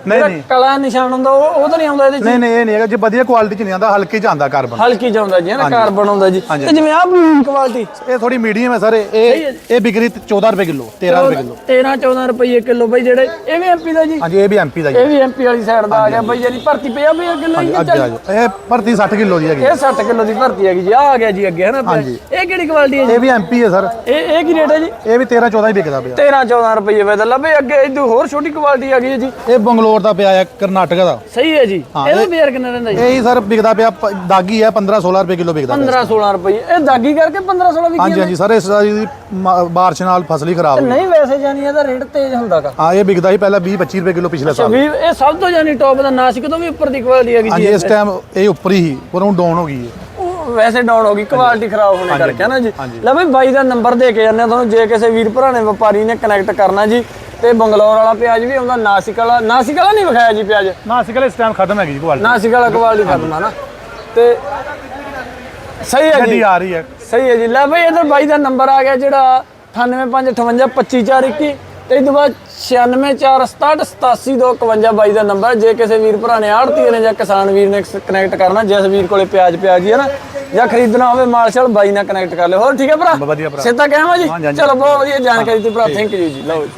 Speaker 8: ਨਹੀਂ।
Speaker 2: ਕਾਲਾ ਨਿਸ਼ਾਨ ਹੁੰਦਾ ਉਹ ਉਹ ਤਾਂ ਨਹੀਂ ਆਉਂਦਾ ਇਹਦੇ ਚ?
Speaker 6: ਨਹੀਂ ਨਹੀਂ ਇਹ ਨਹੀਂ ਹੈਗਾ। ਜੇ ਵਧੀਆ ਕੁਆਲਿਟੀ ਚ ਨਹੀਂ ਆਉਂਦਾ ਹਲਕੇ ਚ ਆਉਂਦਾ ਕਾਰਬਨ
Speaker 2: ਹਲਕੀ ਚ ਆਉਂਦਾ ਜੀ ਹੈ ਨਾ ਕਾਰਬਨ ਆਉਂਦਾ ਜੀ।
Speaker 6: ਹਾਂਜੀ।
Speaker 2: ਤੇ ਜਿਵੇਂ ਆਹ ਕੁਆਲਿਟੀ
Speaker 6: ਇਹ ਥੋੜੀ ਮੀਡੀਅਮ ਹੈ ਸਰ ਇਹ ਇਹ ਵਿਕ ਰਹੀ 14 ਰੁਪਏ ਕਿਲੋ 13 ਰੁਪਏ ਕਿਲੋ।
Speaker 2: 13 14 ਰੁਪਏ ਕਿਲੋ ਬਈ ਜਿਹੜੇ ਇਹ ਵੀ ਐਮਪੀ ਦਾ ਜੀ।
Speaker 6: ਹਾਂਜੀ ਇਹ ਵੀ ਐਮਪੀ ਦਾ ਜੀ।
Speaker 2: ਇਹ ਵੀ ਐਮਪੀ ਵਾਲੀ ਸਾਈਡ ਦਾ ਆ ਗਿਆ ਬਈ ਜਿਹੜੀ ਭਰਤੀ ਪਿਆ ਵੀ ਕਿਲੋ ਜੀ
Speaker 6: ਅੱਗੇ ਆ ਜਾਓ। ਇਹ ਭਰਤੀ 60 ਕਿਲੋ ਦੀ ਹੈਗੀ।
Speaker 2: ਇਹ 60 ਕਿਲੋ ਦੀ ਭਰਤੀ ਹੈਗੀ ਜੀ ਆਹ ਆ ਗਿਆ ਜੀ ਅੱਗੇ ਹੈ ਨਾ ਪਿਆ। ਇਹ ਕਿਹੜੀ ਕੁਆਲਿਟੀ ਹੈ ਜੀ?
Speaker 6: ਇਹ ਵੀ ਐਮਪੀ ਹੈ ਸਰ
Speaker 2: ਇਹ ਇਹ ਕੀ ਰੇਟ ਹੈ ਜੀ?
Speaker 6: ਇਹ ਵੀ 13 14 ਹੀ ਵਿਕਦਾ ਪਿਆ।
Speaker 2: 13 14 ਰੁਪਏ ਵੇ ਤਾਂ ਲੱਭੇ ਅੱਗੇ ਇਦੋਂ ਹੋਰ ਛੋਟੀ ਕੁਆਲਿਟੀ ਆ ਗਈ ਹੈ ਜੀ।
Speaker 6: ਇਹ ਬੰਗਲੌਰ ਦਾ ਪਿਆ ਹੈ ਕਰਨਾਟਕ ਦਾ।
Speaker 2: ਸਹੀ ਹੈ ਜੀ। ਇਹਦਾ ਬੇਰ ਕਿੰਨਾ ਰਹਿੰਦਾ ਜੀ?
Speaker 6: ਇਹ ਹੀ ਸਰ ਵਿਕਦਾ ਪਿਆ ਪ- ਦਾਗੀ ਹੈ 15 16 ਰੁਪਏ ਕਿਲੋ ਵਿਕਦਾ ਪਿਆ
Speaker 2: 15 16 ਰੁਪਏ। ਇਹ ਦਾਗੀ ਕਰਕੇ 15 16 ਵਿਕੀ
Speaker 6: ਹਾਂਜੀ ਹਾਂਜੀ ਸਰ ਇਸ ਦੀ ਮਾ- ਬਾਰਿਸ਼ ਨਾਲ ਫਸਲ ਹੀ ਖਰਾਬ ਹੋ ਗਈ
Speaker 2: ਨਹੀਂ ਵੈਸੇ ਜਾਨੀ ਇਹਦਾ ਰੇਟ ਤੇਜ਼ ਹੁੰਦਾਗਾ
Speaker 6: ਹਾਂ ਇਹ ਵਿਕਦਾ ਸੀ ਪਹਿਲਾਂ 20 25 ਰੁਪਏ ਕਿਲੋ ਪਿਛਲੇ ਸਾਲ।
Speaker 2: ਵੀ ਇਹ ਸਭ ਤੋਂ ਜਾਨੀ ਟੌਪ ਦਾ ਨਾਸਿਕ ਤੋਂ ਵੀ ਉੱਪਰ ਦੀ ਕੁਆਲਿਟੀ ਹੈਗੀ
Speaker 6: ਹਾਂਜੀ
Speaker 2: ਜੀ
Speaker 6: ਇਸ ਟਾਈਮ ਇਹ ਉੱਪਰ ਹੀ ਪਰ ਹੁਣ ਡਾਊਨ ਹੋ ਗਈ ਹੈ
Speaker 2: ਉਹ ਵੈਸੇ ਡਾਊਨ ਹੋ ਗਈ ਕੁਆਲਿਟੀ ਖਰਾਬ ਹੋਣੇ ਕਰਕੇ ਹੈ ਨਾ ਜੀ। ਲੈ ਬਈ ਬਾਈ ਦਾ ਨੰਬਰ ਦੇ ਕੇ ਜਾਂਦੇ ਆ ਤੁਹਾਨੂੰ ਜੇ ਕਿਸੇ ਵੀਰ ਭਰਾ ਨੇ ਵਪਾਰੀ ਨੇ ਕਨੈਕਟ ਕਰਨਾ ਜੀ ਤੇ ਬੰਗਲੌਰ ਵਾਲਾ ਪਿਆਜ਼ ਵੀ ਆਉਂਦਾ ਨਾਸਿਕ ਵਾਲਾ ਨਾਸਿਕ ਵਾਲਾ ਨਹੀਂ ਵਿਖਾਇਆ ਜੀ ਪਿਆਜ਼?
Speaker 8: ਨਾਸਿਕ ਇਸ ਟਾਈਮ ਖਤਮ ਹੈਗੀ ਜੀ ਕੁਆਲਿਟੀ
Speaker 2: ਨਾਸਿਕ ਵਾਲਾ ਕੁਆਲਿਟੀ ਖਤਮ ਆ ਨਾ। ਤੇ ਸਹੀ ਹੈ
Speaker 8: ਗੱਡੀ
Speaker 2: ਜੀ।
Speaker 8: ਆ ਰਹੀ ਹੈ।
Speaker 2: ਸਹੀ ਹੈ ਜੀ। ਲੈ ਬਈ ਇਧਰ ਬਾਈ ਦਾ ਨੰਬਰ ਆ ਗਿਆ ਜਿਹੜਾ 9855525421 ਤੇ ਇਹ ਤੋਂ ਬਾਅਦ 9646678251 ਬਾਈ ਦਾ ਨੰਬਰ ਜੇ ਕਿਸੇ ਵੀਰ ਭਰਾ ਨੇ ਆੜਤੀ ਨੇ ਜਾਂ ਕਿਸਾਨ ਵੀਰ ਨੇ ਕਨੈਕਟ ਕਰਨਾ ਜਿਸ ਵੀਰ ਕੋਲੇ ਪਿਆਜ਼ ਪਿਆਜ਼ ਹੀ ਹੈ ਨਾ ਜਾਂ ਖਰੀਦਣਾ ਹੋਵੇ ਮਾਲਸ਼ਲ ਬਾਈ ਨਾਲ ਕਨੈਕਟ ਕਰ ਲਿਓ। ਹੋਰ ਠੀਕ ਹੈ ਭਰਾ?
Speaker 8: ਵਧੀਆ ਭਰਾ।
Speaker 2: ਸਿੱਧਾ ਕਹਿਵਾ ਜੀ?
Speaker 8: ਹਾਂਜੀ, ਹਾਂਜੀ।
Speaker 2: ਚਲੋ ਬਹੁਤ ਵਧੀਆ ਜਾਣਕਾਰੀ ਤੇ ਭਰਾ। ਥੈਂਕ ਯੂ ਜੀ। ਲਓ ਜੀ।